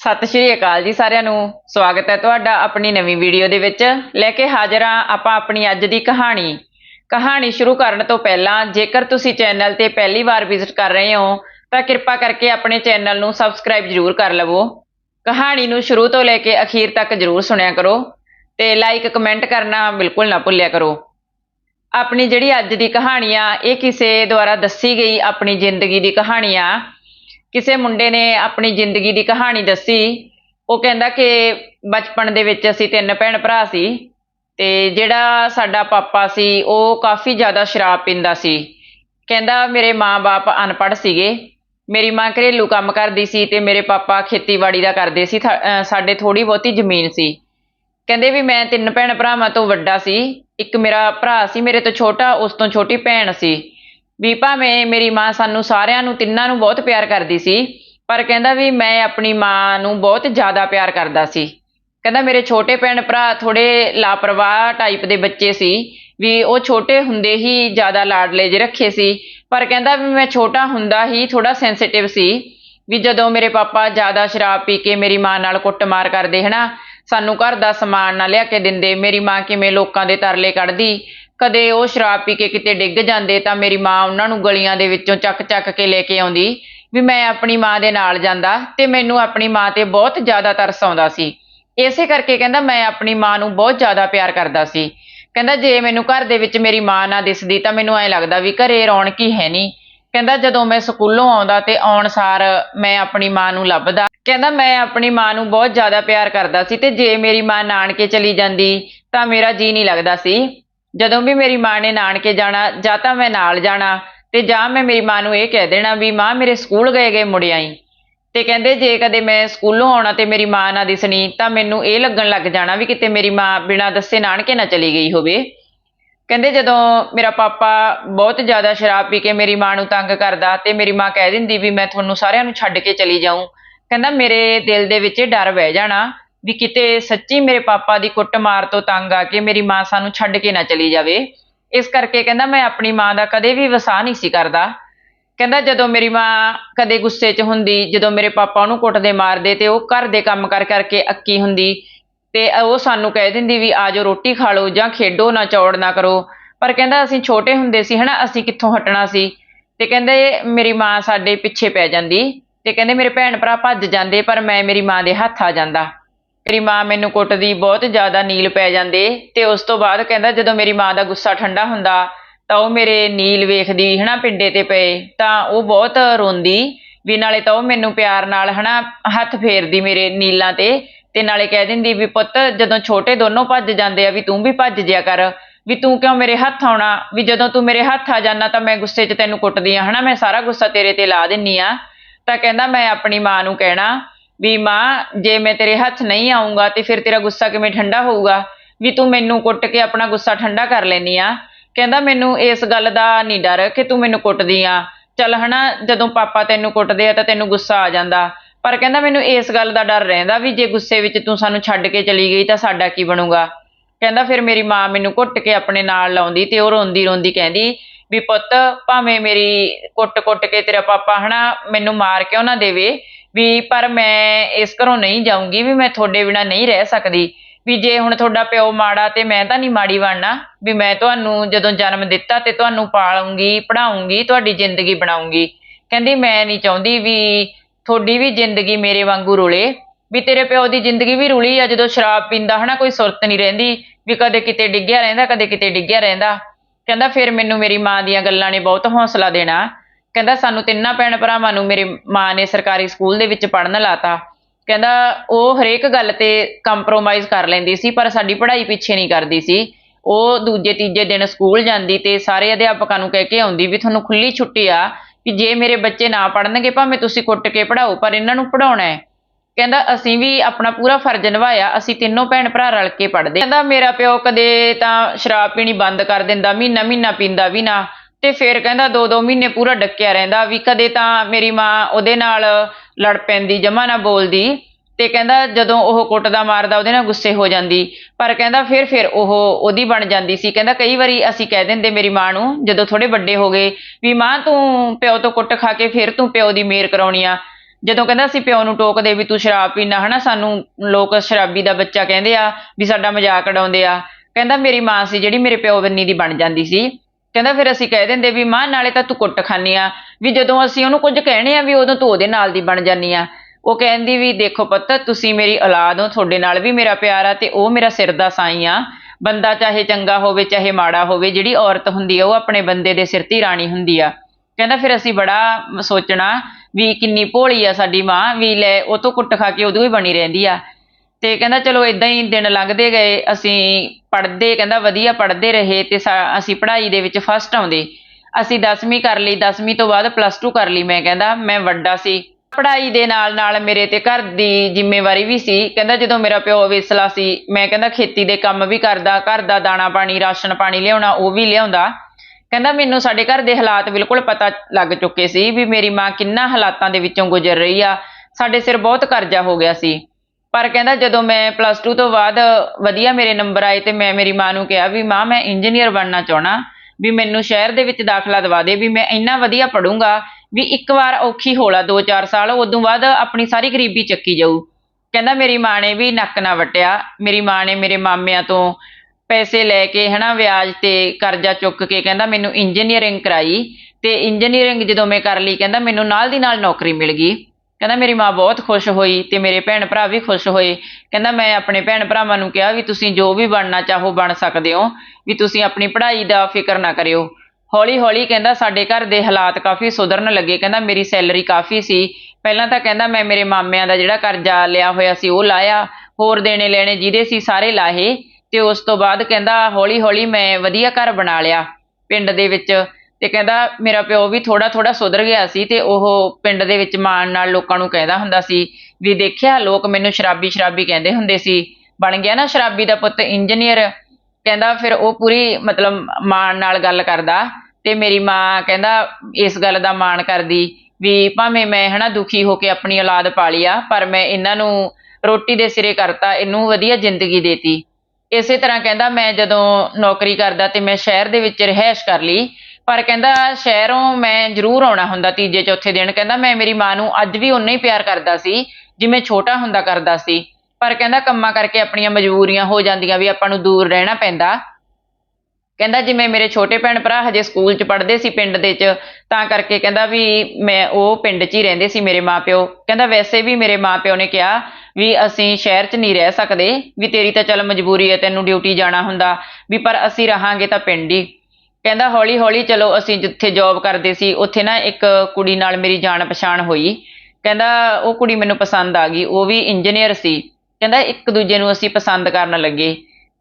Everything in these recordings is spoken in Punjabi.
ਸਤਿ ਸ਼੍ਰੀ ਅਕਾਲ ਜੀ ਸਾਰਿਆਂ ਨੂੰ। ਸਵਾਗਤ ਹੈ ਤੁਹਾਡਾ ਆਪਣੀ ਨਵੀਂ ਵੀਡੀਓ ਦੇ ਵਿੱਚ। ਲੈ ਕੇ ਹਾਜ਼ਰ ਹਾਂ ਆਪਾਂ ਆਪਣੀ ਅੱਜ ਦੀ ਕਹਾਣੀ। ਕਹਾਣੀ ਸ਼ੁਰੂ ਕਰਨ ਤੋਂ ਪਹਿਲਾਂ ਜੇਕਰ ਤੁਸੀਂ ਚੈਨਲ ਤੇ ਪਹਿਲੀ ਵਾਰ ਵਿਜ਼ਿਟ ਕਰ ਰਹੇ ਹੋ, ਤਾਂ ਕਿਰਪਾ ਕਰਕੇ ਆਪਣੇ ਚੈਨਲ ਨੂੰ ਸਬਸਕ੍ਰਾਈਬ ਜ਼ਰੂਰ ਕਰ ਲਵੋ। ਕਹਾਣੀ ਨੂੰ ਸ਼ੁਰੂ ਤੋਂ ਲੈ ਕੇ ਅਖੀਰ ਤੱਕ ਜ਼ਰੂਰ ਸੁਣਿਆ ਕਰੋ ਤੇ ਲਾਈਕ, ਕਮੈਂਟ ਕਰਨਾ ਬਿਲਕੁਲ ਨਾ ਭੁੱਲਿਆ ਕਰੋ। ਆਪਣੀ ਜਿਹੜੀ ਅੱਜ ਦੀ ਕਹਾਣੀ ਆ, ਇਹ ਕਿਸੇ ਦੁਆਰਾ ਦੱਸੀ ਗਈ ਆਪਣੀ ਜ਼ਿੰਦਗੀ ਦੀ ਕਹਾਣੀ ਆ। ਕਿਸੇ ਮੁੰਡੇ ਨੇ ਆਪਣੀ ਜ਼ਿੰਦਗੀ ਦੀ ਕਹਾਣੀ ਦੱਸੀ, ਉਹ ਕਹਿੰਦਾ ਕਿ ਬਚਪਨ ਦੇ ਵਿੱਚ ਅਸੀਂ ਤਿੰਨ ਭੈਣ ਭਰਾ ਸੀ ਤੇ ਜਿਹੜਾ ਸਾਡਾ ਪਾਪਾ ਸੀ, ਉਹ ਕਾਫੀ ਜ਼ਿਆਦਾ ਸ਼ਰਾਬ ਪੀਂਦਾ ਸੀ। ਕਹਿੰਦਾ ਮੇਰੇ ਮਾਂ-ਬਾਪ ਅਨਪੜ੍ਹ ਸੀਗੇ, ਮੇਰੀ ਮਾਂ ਘਰੇਲੂ ਕੰਮ ਕਰਦੀ ਸੀ ਤੇ ਮੇਰੇ ਪਾਪਾ ਖੇਤੀਬਾੜੀ ਦਾ ਕਰਦੇ ਸੀ ਸਾਡੇ ਥੋੜੀ ਬਹੁਤੀ ਜ਼ਮੀਨ ਸੀ। ਕਹਿੰਦੇ ਵੀ ਮੈਂ ਤਿੰਨ ਭੈਣ ਭਰਾਵਾਂ ਤੋਂ ਵੱਡਾ ਸੀ, ਇੱਕ ਮੇਰਾ ਭਰਾ ਸੀ, ਮੇਰੇ ਤੋਂ ਛੋਟਾ, ਉਸ ਤੋਂ ਛੋਟੀ ਭੈਣ ਸੀ। ਵੀ ਭਾਵੇਂ ਮੇਰੀ ਮਾਂ ਸਾਨੂੰ ਸਾਰਿਆਂ ਨੂੰ, ਤਿੰਨਾਂ ਨੂੰ ਬਹੁਤ ਪਿਆਰ ਕਰਦੀ ਸੀ, ਪਰ ਕਹਿੰਦਾ ਵੀ ਮੈਂ ਆਪਣੀ ਮਾਂ ਨੂੰ ਬਹੁਤ ਜ਼ਿਆਦਾ ਪਿਆਰ ਕਰਦਾ ਸੀ। ਕਹਿੰਦਾ ਮੇਰੇ ਛੋਟੇ ਭੈਣ ਭਰਾ ਥੋੜੇ ਲਾਪਰਵਾਹ ਟਾਈਪ ਦੇ ਬੱਚੇ ਸੀ, ਵੀ ਉਹ ਛੋਟੇ ਹੁੰਦੇ ਹੀ ਜ਼ਿਆਦਾ ਲਾਡਲੇ ਜੇ ਰੱਖੇ ਸੀ। ਪਰ ਕਹਿੰਦਾ ਵੀ ਮੈਂ ਛੋਟਾ ਹੁੰਦਾ ਹੀ ਥੋੜਾ ਸੈਂਸਿਟਿਵ ਸੀ, ਵੀ ਜਦੋਂ ਮੇਰੇ ਪਾਪਾ ਜ਼ਿਆਦਾ ਸ਼ਰਾਬ ਪੀ ਕੇ ਮੇਰੀ ਮਾਂ ਨਾਲ ਕੁੱਟਮਾਰ ਕਰਦੇ, ਹਨਾ, ਸਾਨੂੰ ਘਰ ਦਾ ਸਮਾਨ ਨਾ ਲਿਆ ਕੇ ਦਿੰਦੇ, ਮੇਰੀ ਮਾਂ ਕਿਵੇਂ ਲੋਕਾਂ ਦੇ ਤਰਲੇ ਕੱਢਦੀ ਕਦੇ ਉਹ ਸ਼ਰਾਬ ਪੀ ਕੇ ਕਿਤੇ ਡਿੱਗ ਜਾਂਦੇ ਤਾਂ ਮੇਰੀ ਮਾਂ ਉਹਨਾਂ ਨੂੰ ਗਲੀਆਂ ਦੇ ਵਿੱਚੋਂ ਚੱਕ ਚੱਕ ਕੇ ਲੈ ਕੇ ਆਉਂਦੀ ਵੀ ਮੈਂ ਆਪਣੀ ਮਾਂ ਦੇ ਨਾਲ ਜਾਂਦਾ ਤੇ ਮੈਨੂੰ ਆਪਣੀ ਮਾਂ ਤੇ ਬਹੁਤ ਜ਼ਿਆਦਾ ਤਰਸ ਆਉਂਦਾ ਸੀ। ਇਸੇ ਕਰਕੇ ਕਹਿੰਦਾ ਮੈਂ ਆਪਣੀ ਮਾਂ ਨੂੰ ਬਹੁਤ ਜ਼ਿਆਦਾ ਪਿਆਰ ਕਰਦਾ ਸੀ। ਕਹਿੰਦਾ ਜੇ ਮੈਨੂੰ ਘਰ ਦੇ ਵਿੱਚ ਮੇਰੀ ਮਾਂ ਨਾ ਦਿਸਦੀ ਤਾਂ ਮੈਨੂੰ ਐਂ ਲੱਗਦਾ ਵੀ ਘਰੇ ਰੌਣਕ ਹੀ ਹੈ ਨਹੀਂ। ਕਹਿੰਦਾ ਜਦੋਂ ਮੈਂ ਸਕੂਲੋਂ ਆਉਂਦਾ ਤੇ ਆਉਣ ਸਾਰ ਮੈਂ ਆਪਣੀ ਮਾਂ ਨੂੰ ਲੱਭਦਾ। ਕਹਿੰਦਾ ਮੈਂ ਆਪਣੀ ਮਾਂ ਨੂੰ ਬਹੁਤ ਜ਼ਿਆਦਾ ਪਿਆਰ ਕਰਦਾ ਸੀ ਤੇ ਜੇ ਮੇਰੀ ਮਾਂ ਨਾਨਕੇ ਚਲੀ ਜਾਂਦੀ ਤਾਂ ਮੇਰਾ ਜੀ ਨਹੀਂ ਲੱਗਦਾ ਸੀ। ਜਦੋਂ ਵੀ ਮੇਰੀ ਮਾਂ ਨੇ ਨਾਨਕੇ ਜਾਣਾ, ਜਾਂ ਤਾਂ ਮੈਂ ਨਾਲ ਜਾਣਾ, ਤੇ ਜਾਂ ਮੈਂ ਮੇਰੀ ਮਾਂ ਨੂੰ ਇਹ ਕਹਿ ਦੇਣਾ ਵੀ ਮਾਂ ਮੇਰੇ ਸਕੂਲ ਗਏ ਗਏ ਮੁੜ ਆਈ। ਤੇ ਕਹਿੰਦੇ ਜੇ ਕਦੇ ਮੈਂ ਸਕੂਲੋਂ ਆਉਣਾ ਤੇ ਮੇਰੀ ਮਾਂ ਨਾ ਦਿਸਣੀ, ਤਾਂ ਮੈਨੂੰ ਇਹ ਲੱਗਣ ਲੱਗ ਜਾਣਾ ਵੀ ਕਿਤੇ ਮੇਰੀ ਮਾਂ ਬਿਨਾਂ ਦੱਸੇ ਨਾਨਕੇ ਨਾ ਚਲੀ ਗਈ ਹੋਵੇ। ਕਹਿੰਦੇ ਜਦੋਂ ਮੇਰਾ ਪਾਪਾ ਬਹੁਤ ਜ਼ਿਆਦਾ ਸ਼ਰਾਬ ਪੀ ਕੇ ਮੇਰੀ ਮਾਂ ਨੂੰ ਤੰਗ ਕਰਦਾ ਤੇ ਮੇਰੀ ਮਾਂ ਕਹਿ ਦਿੰਦੀ ਵੀ ਮੈਂ ਤੁਹਾਨੂੰ ਸਾਰਿਆਂ ਨੂੰ ਛੱਡ ਕੇ ਚਲੀ ਜਾਊਂ, ਕਹਿੰਦਾ ਮੇਰੇ ਦਿਲ ਦੇ ਵਿੱਚ ਡਰ ਬਹਿ ਜਾਣਾ। ਵੀ ਕਿਤੇ ਸੱਚੀ ਮੇਰੇ ਪਾਪਾ ਦੀ ਕੁੱਟਮਾਰ ਤੋਂ ਤੰਗ ਆ ਕੇ ਮੇਰੀ ਮਾਂ ਸਾਨੂੰ ਛੱਡ ਕੇ ਨਾ ਚਲੀ ਜਾਵੇ। ਇਸ ਕਰਕੇ ਕਹਿੰਦਾ ਮੈਂ ਆਪਣੀ ਮਾਂ ਦਾ ਕਦੇ ਵੀ ਵਸਾਹ ਨਹੀਂ ਸੀ ਕਰਦਾ। ਕਹਿੰਦਾ ਜਦੋਂ ਮੇਰੀ ਮਾਂ ਕਦੇ ਗੁੱਸੇ 'ਚ ਹੁੰਦੀ, ਜਦੋਂ ਮੇਰੇ ਪਾਪਾ ਉਹਨੂੰ ਕੁੱਟਦੇ ਮਾਰਦੇ ਤੇ ਉਹ ਘਰ ਦੇ ਕੰਮ ਕਰ ਕਰਕੇ ਅੱਕੀ ਹੁੰਦੀ ਤੇ ਉਹ ਸਾਨੂੰ ਕਹਿ ਦਿੰਦੀ ਵੀ ਆਜੋ ਰੋਟੀ ਖਾ ਲਓ ਜਾਂ ਖੇਡੋ, ਨਾ ਚੌੜ ਨਾ ਕਰੋ। ਪਰ ਕਹਿੰਦਾ ਅਸੀਂ ਛੋਟੇ ਹੁੰਦੇ ਸੀ ਹਨਾ, ਅਸੀਂ ਕਿੱਥੋਂ ਹਟਣਾ ਸੀ? ਤੇ ਕਹਿੰਦੇ ਮੇਰੀ ਮਾਂ ਸਾਡੇ ਪਿੱਛੇ ਪੈ ਜਾਂਦੀ ਤੇ ਕਹਿੰਦੇ ਮੇਰੇ ਭੈਣ ਭਰਾ ਭੱਜ ਜਾਂਦੇ ਪਰ ਮੈਂ ਮੇਰੀ ਮਾਂ ਦੇ ਹੱਥ ਆ ਜਾਂਦਾ। ਮੇਰੀ ਮਾਂ ਮੈਨੂੰ ਕੁੱਟਦੀ, ਬਹੁਤ ਜ਼ਿਆਦਾ ਨੀਲ ਪੈ ਜਾਂਦੇ। ਤੇ ਉਸ ਤੋਂ ਬਾਅਦ ਕਹਿੰਦਾ ਜਦੋਂ ਮੇਰੀ ਮਾਂ ਦਾ ਗੁੱਸਾ ਠੰਡਾ ਹੁੰਦਾ, ਤਾਂ ਉਹ ਮੇਰੇ ਨੀਲ ਵੇਖਦੀ, ਹਨਾ, ਪਿੰਡੇ ਤੇ ਪਏ। ਤਾਂ ਉਹ ਬਹੁਤ ਰੋਂਦੀ, ਵੀ ਨਾਲੇ ਤਾਂ ਉਹ ਮੈਨੂੰ ਪਿਆਰ ਨਾਲ, ਹਨਾ, ਹੱਥ ਫੇਰਦੀ ਮੇਰੇ ਨੀਲਾਂ ਤੇ। ਤੇ ਨਾਲੇ ਕਹਿ ਦਿੰਦੀ ਵੀ ਪੁੱਤ, ਜਦੋਂ ਛੋਟੇ ਦੋਨੋਂ ਭੱਜ ਜਾਂਦੇ ਆ, ਵੀ ਤੂੰ ਵੀ ਭੱਜ ਜਿਆ ਕਰ, ਵੀ ਤੂੰ ਕਿਉਂ ਮੇਰੇ ਹੱਥ ਆਉਣਾ? ਵੀ ਜਦੋਂ ਤੂੰ ਮੇਰੇ ਹੱਥ ਆ ਜਾਣਾ ਤਾਂ ਮੈਂ ਗੁੱਸੇ 'ਚ ਤੈਨੂੰ ਕੁੱਟਦੀ ਆ, ਹਨਾ, ਮੈਂ ਸਾਰਾ ਗੁੱਸਾ ਤੇਰੇ ਤੇ ਲਾ ਦਿੰਨੀ ਆ। ਤਾਂ ਕਹਿੰਦਾ ਮੈਂ ਆਪਣੀ ਮਾਂ ਨੂੰ ਕਹਿਣਾ ਵੀ ਮਾਂ, ਜੇ ਮੈਂ ਤੇਰੇ ਹੱਥ ਨਹੀਂ ਆਉਂਗਾ ਤੇ ਫਿਰ ਤੇਰਾ ਗੁੱਸਾ ਕਿਵੇਂ ਠੰਡਾ ਹੋਊਗਾ? ਵੀ ਤੂੰ ਮੈਨੂੰ ਕੁੱਟ ਕੇ ਆਪਣਾ ਗੁੱਸਾ ਠੰਡਾ ਕਰ ਲੈਨੀ ਆ। ਕਹਿੰਦਾ ਮੈਨੂੰ ਇਸ ਗੱਲ ਦਾ ਨਹੀਂ ਡਰ ਕਿ ਤੂੰ ਮੈਨੂੰ ਕੁੱਟਦੀ ਆ। ਚੱਲ ਹਨਾ, ਜਦੋਂ ਪਾਪਾ ਤੈਨੂੰ ਕੁੱਟਦੇ ਆ ਤਾਂ ਤੈਨੂੰ ਗੁੱਸਾ ਆ ਜਾਂਦਾ। ਪਰ ਕਹਿੰਦਾ ਮੈਨੂੰ ਇਸ ਗੱਲ ਦਾ ਡਰ ਰਹਿੰਦਾ ਵੀ ਜੇ ਗੁੱਸੇ ਵਿੱਚ ਤੂੰ ਸਾਨੂੰ ਛੱਡ ਕੇ ਚਲੀ ਗਈ ਤਾਂ ਸਾਡਾ ਕੀ ਬਣੂਗਾ? ਕਹਿੰਦਾ ਫਿਰ ਮੇਰੀ ਮਾਂ ਮੈਨੂੰ ਕੁੱਟ ਕੇ ਆਪਣੇ ਨਾਲ ਲਾਉਂਦੀ ਤੇ ਉਹ ਰੋਂਦੀ ਰੋਂਦੀ ਕਹਿੰਦੀ ਵੀ ਪੁੱਤ, ਭਾਵੇਂ ਮੇਰੀ ਕੁੱਟ-ਕੁੱਟ ਕੇ ਤੇਰਾ ਪਾਪਾ ਹਨਾ ਮੈਨੂੰ ਮਾਰ ਕਿਉਂ ਨਾ ਦੇਵੇ ਵੀ ਪਰ ਮੈਂ ਇਸ ਘਰੋਂ ਨਹੀਂ ਜਾਊਂਗੀ, ਵੀ ਮੈਂ ਤੁਹਾਡੇ ਬਿਨਾ ਨਹੀਂ ਰਹਿ ਸਕਦੀ। ਵੀ ਜੇ ਹੁਣ ਤੁਹਾਡਾ ਪਿਓ ਮਾੜਾ ਤੇ ਮੈਂ ਤਾਂ ਨਹੀਂ ਮਾੜੀ ਬਣਨਾ, ਵੀ ਮੈਂ ਤੁਹਾਨੂੰ ਜਦੋਂ ਜਨਮ ਦਿੱਤਾ ਤੇ ਤੁਹਾਨੂੰ ਪਾਲੂੰਗੀ ਪੜਾਉਂਗੀ ਤੁਹਾਡੀ ਜ਼ਿੰਦਗੀ ਬਣਾਉਂਗੀ ਕਹਿੰਦੀ, ਮੈਂ ਨਹੀਂ ਚਾਹੁੰਦੀ ਵੀ ਤੁਹਾਡੀ ਵੀ ਜ਼ਿੰਦਗੀ ਮੇਰੇ ਵਾਂਗੂ ਰੁਲੇ। ਵੀ ਤੇਰੇ ਪਿਓ ਦੀ ਜ਼ਿੰਦਗੀ ਵੀ ਰੁਲੀ ਆ, ਜਦੋਂ ਸ਼ਰਾਬ ਪੀਂਦਾ ਹਨਾ, ਕੋਈ ਸੁਰਤ ਨਹੀਂ ਰਹਿੰਦੀ। ਵੀ ਕਦੇ ਕਿਤੇ ਡਿੱਗਿਆ ਰਹਿੰਦਾ, ਕਦੇ ਕਿਤੇ ਡਿੱਗਿਆ ਰਹਿੰਦਾ। ਕਹਿੰਦਾ, ਫਿਰ ਮੈਨੂੰ ਮੇਰੀ ਮਾਂ ਦੀਆਂ ਗੱਲਾਂ ਨੇ ਬਹੁਤ ਹੌਸਲਾ ਦੇਣਾ। ਕਹਿੰਦਾ, ਸਾਨੂੰ ਤਿੰਨਾਂ ਭੈਣ ਭਰਾਵਾਂ ਨੂੰ ਮੇਰੀ ਮਾਂ ਨੇ ਸਰਕਾਰੀ ਸਕੂਲ ਦੇ ਵਿੱਚ ਪੜ੍ਹਨ ਲਾਤਾ। ਕਹਿੰਦਾ, ਉਹ ਹਰੇਕ ਗੱਲ ਤੇ ਕੰਪਰੋਮਾਈਜ਼ ਕਰ ਲੈਂਦੀ ਸੀ, ਪਰ ਸਾਡੀ ਪੜ੍ਹਾਈ ਪਿੱਛੇ ਨਹੀਂ ਕਰਦੀ ਸੀ। ਉਹ ਦੂਜੇ, ਤੀਜੇ ਦਿਨ ਸਕੂਲ ਜਾਂਦੀ ਤੇ ਸਾਰੇ ਅਧਿਆਪਕਾਂ ਨੂੰ ਕਹਿ ਕੇ ਆਉਂਦੀ ਵੀ, ਤੁਹਾਨੂੰ ਖੁੱਲੀ ਛੁੱਟੀ ਆ ਕਿ ਜੇ ਮੇਰੇ ਬੱਚੇ ਨਾ ਪੜ੍ਹਨਗੇ, ਭਾਵੇਂ ਤੁਸੀਂ ਕੁੱਟ ਕੇ ਪੜ੍ਹਾਓ, ਪਰ ਇਹਨਾਂ ਨੂੰ ਪੜਾਉਣਾ ਹੈ। ਕਹਿੰਦਾ, ਅਸੀਂ ਵੀ ਆਪਣਾ ਪੂਰਾ ਫਰਜ਼ ਨਿਭਾਇਆ, ਅਸੀਂ ਤਿੰਨੋਂ ਭੈਣ ਭਰਾ ਰਲ ਕੇ ਪੜ੍ਹਦੇ ਕਹਿੰਦਾ, ਮੇਰਾ ਪਿਓ ਕਦੇ ਤਾਂ ਸ਼ਰਾਬ ਪੀਣੀ ਬੰਦ ਕਰ ਦਿੰਦਾ ਮਹੀਨਾ ਮਹੀਨਾ ਪੀਂਦਾ ਵੀ ਨਾ। ਤੇ ਫਿਰ ਕਹਿੰਦਾ ਦੋ ਦੋ ਮਹੀਨੇ ਪੂਰਾ ਡੱਕਿਆ ਰਹਿੰਦਾ, ਵੀ ਕਦੇ ਤਾਂ ਮੇਰੀ ਮਾਂ ਉਹਦੇ ਨਾਲ ਲੜ ਪੈਂਦੀ, ਜਮਾ ਨਾ ਬੋਲਦੀ। ਤੇ ਕਹਿੰਦਾ ਜਦੋਂ ਉਹ ਕੁੱਟਦਾ ਮਾਰਦਾ, ਉਹਦੇ ਨਾਲ ਗੁੱਸੇ ਹੋ ਜਾਂਦੀ। ਪਰ ਕਹਿੰਦਾ ਫਿਰ ਫਿਰ ਉਹ ਉਹਦੀ ਬਣ ਜਾਂਦੀ ਸੀ। ਕਹਿੰਦਾ ਕਈ ਵਾਰੀ ਅਸੀਂ ਕਹਿ ਦਿੰਦੇ ਮੇਰੀ ਮਾਂ ਨੂੰ, ਜਦੋਂ ਥੋੜੇ ਵੱਡੇ ਹੋ ਗਏ, ਵੀ ਮਾਂ ਤੂੰ ਪਿਓ ਤੋਂ ਕੁੱਟ ਖਾ ਕੇ ਫਿਰ ਤੂੰ ਪਿਓ ਦੀ ਮੇਰ ਕਰਾਉਣੀ ਆ। ਜਦੋਂ ਕਹਿੰਦਾ ਅਸੀਂ ਪਿਓ ਨੂੰ ਟੋਕਦੇ ਵੀ ਤੂੰ ਸ਼ਰਾਬ ਪੀਣਾ ਹਨਾ, ਸਾਨੂੰ ਲੋਕ ਸ਼ਰਾਬੀ ਦਾ ਬੱਚਾ ਕਹਿੰਦੇ ਆ ਵੀ ਸਾਡਾ ਮਜ਼ਾਕ ਉਡਾਉਂਦੇ ਆ। ਕਹਿੰਦਾ ਮੇਰੀ ਮਾਂ ਸੀ ਜਿਹੜੀ ਮੇਰੇ ਪਿਓ ਬੰਨੀ ਦੀ ਬਣ ਜਾਂਦੀ ਸੀ। ਕਹਿੰਦਾ ਫਿਰ ਅਸੀਂ ਕਹਿ ਦਿੰਦੇ ਵੀ ਮਾਂ, ਨਾਲੇ ਤਾਂ ਤੂੰ ਕੁੱਟ ਖਾਨੀ ਆ। ਵੀ ਜਦੋਂ ਅਸੀਂ ਉਹਨੂੰ ਕੁਝ ਕਹਿਣੇ ਆ ਵੀ ਉਦੋਂ ਤੂੰ ਉਹਦੇ ਨਾਲ ਦੀ ਬਣ ਜਾਨੀ ਆ। ਉਹ ਕਹਿੰਦੀ ਵੀ ਦੇਖੋ ਪੁੱਤ, ਤੁਸੀਂ ਮੇਰੀ ਔਲਾਦ ਹੋ, ਤੁਹਾਡੇ ਨਾਲ ਵੀ ਮੇਰਾ ਪਿਆਰ ਆ ਤੇ ਉਹ ਮੇਰਾ ਸਿਰ ਦਾ ਸਾਈਂ ਆ। ਬੰਦਾ ਚਾਹੇ ਚੰਗਾ ਹੋਵੇ, ਚਾਹੇ ਮਾੜਾ ਹੋਵੇ, ਜਿਹੜੀ ਔਰਤ ਹੁੰਦੀ ਆ, ਉਹ ਆਪਣੇ ਬੰਦੇ ਦੇ ਸਿਰ ਤੇ ਰਾਣੀ ਹੁੰਦੀ ਆ। ਕਹਿੰਦਾ ਫਿਰ ਅਸੀਂ ਬੜਾ ਸੋਚਣਾ ਵੀ ਕਿੰਨੀ ਭੋਲੀ ਆ ਸਾਡੀ ਮਾਂ, ਵੀ ਲੈ ਉਹ ਤੋਂ ਕੁੱਟ ਖਾ ਕੇ ਉਦੋਂ ਹੀ ਬਣੀ ਰਹਿੰਦੀ ਆ। ਤੇ ਕਹਿੰਦਾ ਚਲੋ ਇਦਾਂ ਹੀ ਦਿਨ ਲੰਘਦੇ ਗਏ, ਅਸੀਂ ਪੜ੍ਹਦੇ, ਕਹਿੰਦਾ ਵਧੀਆ ਪੜ੍ਹਦੇ ਰਹੇ ਤੇ ਸਾ- ਅਸੀਂ ਪੜ੍ਹਾਈ ਦੇ ਵਿੱਚ ਫਸਟ ਆਉਂਦੇ। ਅਸੀਂ 10ਵੀਂ ਕਰ ਲਈ 10ਵੀਂ ਤੋਂ ਬਾਅਦ ਪਲੱਸ 2 ਕਰ ਲਈ, ਮੈਂ ਕਹਿੰਦਾ ਮੈਂ ਵੱਡਾ ਸੀ। ਪੜ੍ਹਾਈ ਦੇ ਨਾਲ ਨਾਲ ਮੇਰੇ ਤੇ ਘਰ ਦੀ ਜ਼ਿੰਮੇਵਾਰੀ ਵੀ ਸੀ। ਕਹਿੰਦਾ ਜਦੋਂ ਮੇਰਾ ਪਿਓ ਵੇਸਲਾ ਸੀ, ਮੈਂ ਕਹਿੰਦਾ ਖੇਤੀ ਦੇ ਕੰਮ ਵੀ ਕਰਦਾ, ਘਰ ਦਾ ਦਾਣਾ ਪਾਣੀ, ਰਾਸ਼ਨ ਪਾਣੀ ਲਿਆਉਣਾ, ਉਹ ਵੀ ਲਿਆਉਂਦਾ। ਕਹਿੰਦਾ ਮੈਨੂੰ ਸਾਡੇ ਘਰ ਦੇ ਹਾਲਾਤ ਬਿਲਕੁਲ ਪਤਾ ਲੱਗ ਚੁੱਕੇ ਸੀ ਵੀ ਮੇਰੀ ਮਾਂ ਕਿੰਨਾ ਹਾਲਾਤਾਂ ਦੇ ਵਿੱਚੋਂ ਗੁਜ਼ਰ ਰਹੀ ਆ। ਸਾਡੇ ਸਿਰ ਬਹੁਤ ਕਰਜ਼ਾ ਹੋ ਗਿਆ ਸੀ। ਪਰ ਕਹਿੰਦਾ ਜਦੋਂ ਮੈਂ ਪਲੱਸ 2 ਤੋਂ ਬਾਅਦ ਵਧੀਆ ਮੇਰੇ ਨੰਬਰ ਆਏ ਤੇ ਮੈਂ ਮੇਰੀ ਮਾਂ ਨੂੰ ਕਿਹਾ ਵੀ ਮਾਂ, ਮੈਂ ਇੰਜੀਨੀਅਰ ਬਣਨਾ ਚਾਹਣਾ ਵੀ ਮੈਨੂੰ ਸ਼ਹਿਰ ਦੇ ਵਿੱਚ ਦਾਖਲਾ ਦਵਾ ਦੇ, ਵੀ ਮੈਂ ਇੰਨਾ ਵਧੀਆ ਪੜੂੰਗਾ ਵੀ ਇੱਕ ਵਾਰ ਔਖੀ ਹੋਲਾ 2-4 ਸਾਲ, ਉਦੋਂ ਬਾਅਦ ਆਪਣੀ ਸਾਰੀ ਗਰੀਬੀ ਚੱਕੀ ਜਾਊ। ਕਹਿੰਦਾ ਮੇਰੀ ਮਾਂ ਨੇ ਵੀ ਨੱਕ ਨਾ ਵਟਿਆ, ਮੇਰੀ ਮਾਂ ਨੇ ਮੇਰੇ ਮਾਮਿਆਂ ਤੋਂ ਪੈਸੇ ਲੈ ਕੇ ਹਨਾ ਵਿਆਜ ਤੇ ਕਰਜ਼ਾ ਚੁੱਕ ਕੇ ਕਹਿੰਦਾ ਮੈਨੂੰ ਇੰਜੀਨੀਅਰਿੰਗ ਕਰਾਈ ਤੇ ਇੰਜੀਨੀਅਰਿੰਗ ਜਦੋਂ ਮੈਂ ਕਰ ਲਈ, ਕਹਿੰਦਾ ਮੈਨੂੰ ਨਾਲ ਦੀ ਨਾਲ ਨੌਕਰੀ ਮਿਲ ਗਈ। ਕਹਿੰਦਾ ਮੇਰੀ ਮਾਂ ਬਹੁਤ ਖੁਸ਼ ਹੋਈ ਤੇ ਮੇਰੇ ਭੈਣ ਭਰਾ ਵੀ ਖੁਸ਼ ਹੋਏ। ਕਹਿੰਦਾ ਮੈਂ ਆਪਣੇ ਭੈਣ ਭਰਾਵਾਂ ਨੂੰ ਕਿਹਾ ਵੀ ਤੁਸੀਂ ਜੋ ਵੀ ਬਣਨਾ ਚਾਹੋ ਬਣ ਸਕਦੇ ਹੋ, ਵੀ ਤੁਸੀਂ ਆਪਣੀ ਪੜ੍ਹਾਈ ਦਾ ਫਿਕਰ ਨਾ ਕਰਿਓ। ਹੌਲੀ ਹੌਲੀ ਕਹਿੰਦਾ ਸਾਡੇ ਘਰ ਦੇ ਹਾਲਾਤ ਕਾਫੀ ਸੁਧਰਨ ਲੱਗੇ। ਕਹਿੰਦਾ ਮੇਰੀ ਸੈਲਰੀ ਕਾਫੀ ਸੀ। ਪਹਿਲਾਂ ਤਾਂ ਕਹਿੰਦਾ ਮੈਂ ਮੇਰੇ ਮਾਮਿਆਂ ਦਾ ਜਿਹੜਾ ਕਰਜ਼ਾ ਲਿਆ ਹੋਇਆ ਸੀ ਉਹ ਲਾਇਆ, ਹੋਰ ਦੇਣੇ ਲੈਣੇ ਜਿਹਦੇ ਸੀ ਸਾਰੇ ਲਾਹੇ ਤੇ ਉਸ ਤੋਂ ਬਾਅਦ ਕਹਿੰਦਾ ਹੌਲੀ ਹੌਲੀ ਮੈਂ ਵਧੀਆ ਘਰ ਬਣਾ ਲਿਆ। ਪਿੰਡ ਦੇ ਵਿੱਚ ਤੇ ਕਹਿੰਦਾ ਮੇਰਾ ਪਿਓ ਵੀ ਥੋੜਾ ਥੋੜਾ ਸੁਧਰ ਗਿਆ ਸੀ ਤੇ ਉਹ ਪਿੰਡ ਦੇ ਵਿੱਚ ਮਾਣ ਨਾਲ ਲੋਕਾਂ ਨੂੰ ਕਹਿੰਦਾ ਹੁੰਦਾ ਸੀ ਵੀ ਦੇਖਿਆ ਲੋਕ ਮੈਨੂੰ ਸ਼ਰਾਬੀ ਸ਼ਰਾਬੀ ਕਹਿੰਦੇ ਹੁੰਦੇ ਸੀ। ਬਣ ਗਿਆ ਨਾ ਸ਼ਰਾਬੀ ਦਾ ਪੁੱਤ ਇੰਜੀਨੀਅਰ। ਕਹਿੰਦਾ ਫਿਰ ਉਹ ਪੂਰੀ ਮਤਲਬ ਮਾਣ ਨਾਲ ਗੱਲ ਕਰਦਾ ਤੇ ਮੇਰੀ ਮਾਂ ਕਹਿੰਦਾ ਇਸ ਗੱਲ ਦਾ ਮਾਣ ਕਰਦੀ ਵੀ ਭਾਵੇਂ ਮੈਂ ਹਨਾ ਦੁਖੀ ਹੋ ਕੇ ਆਪਣੀ ਔਲਾਦ ਪਾਲੀ ਆ ਪਰ ਮੈਂ ਇਹਨਾਂ ਨੂੰ ਰੋਟੀ ਦੇ ਸਿਰੇ ਕਰਤਾ, ਇਹਨੂੰ ਵਧੀਆ ਜ਼ਿੰਦਗੀ ਦੇਤੀ। ਇਸੇ ਤਰ੍ਹਾਂ ਕਹਿੰਦਾ ਮੈਂ ਜਦੋਂ ਨੌਕਰੀ ਕਰਦਾ ਤੇ ਮੈਂ ਸ਼ਹਿਰ ਦੇ ਵਿੱਚ ਰਿਹਾਇਸ਼ ਕਰ ਲਈ ਪਰ ਕਹਿੰਦਾ ਸ਼ਹਿਰੋਂ ਮੈਂ ਜ਼ਰੂਰ ਆਉਣਾ ਹੁੰਦਾ ਤੀਜੇ ਚੌਥੇ ਦਿਨ। ਕਹਿੰਦਾ ਮੈਂ ਮੇਰੀ ਮਾਂ ਨੂੰ ਅੱਜ ਵੀ ਓਨਾ ਹੀ ਪਿਆਰ ਕਰਦਾ ਸੀ, ਜਿਵੇਂ ਛੋਟਾ ਹੁੰਦਾ ਕਰਦਾ ਸੀ। ਪਰ ਕਹਿੰਦਾ ਕੰਮਾਂ ਕਰਕੇ ਆਪਣੀਆਂ ਮਜਬੂਰੀਆਂ ਹੋ ਜਾਂਦੀਆਂ ਵੀ ਆਪਾਂ ਨੂੰ ਦੂਰ ਰਹਿਣਾ ਪੈਂਦਾ। ਕਹਿੰਦਾ ਜਿਵੇਂ ਮੇਰੇ ਛੋਟੇ ਭੈਣ ਭਰਾ ਹਜੇ ਸਕੂਲ 'ਚ ਪੜ੍ਹਦੇ ਸੀ ਪਿੰਡ ਦੇ 'ਚ, ਤਾਂ ਕਰਕੇ ਕਹਿੰਦਾ ਵੀ ਮੈਂ ਉਹ ਪਿੰਡ 'ਚ ਹੀ ਰਹਿੰਦੇ ਸੀ ਮੇਰੇ ਮਾਪਿਓ ਕਹਿੰਦਾ ਵੈਸੇ ਵੀ ਮੇਰੇ ਮਾਪਿਓ ਨੇ ਕਿਹਾ ਵੀ ਅਸੀਂ ਸ਼ਹਿਰ 'ਚ ਨਹੀਂ ਰਹਿ ਸਕਦੇ, ਵੀ ਤੇਰੀ ਤਾਂ ਚੱਲ ਮਜਬੂਰੀ ਹੈ, ਤੈਨੂੰ ਡਿਊਟੀ ਜਾਣਾ ਹੁੰਦਾ, ਵੀ ਪਰ ਅਸੀਂ ਰਹਾਂਗੇ ਤਾਂ ਪਿੰਡ ਹੀ। ਕਹਿੰਦਾ, ਹੌਲੀ ਹੌਲੀ ਚਲੋ, ਅਸੀਂ ਜਿੱਥੇ ਜੌਬ ਕਰਦੇ ਸੀ, ਉੱਥੇ ਨਾ ਇੱਕ ਕੁੜੀ ਨਾਲ ਮੇਰੀ ਜਾਣ ਪਛਾਣ ਹੋਈ। ਕਹਿੰਦਾ, ਉਹ ਕੁੜੀ ਮੈਨੂੰ ਪਸੰਦ ਆ ਗਈ। ਉਹ ਵੀ ਇੰਜੀਨੀਅਰ ਸੀ। ਕਹਿੰਦਾ, ਇੱਕ ਦੂਜੇ ਨੂੰ ਅਸੀਂ ਪਸੰਦ ਕਰਨ ਲੱਗੇ।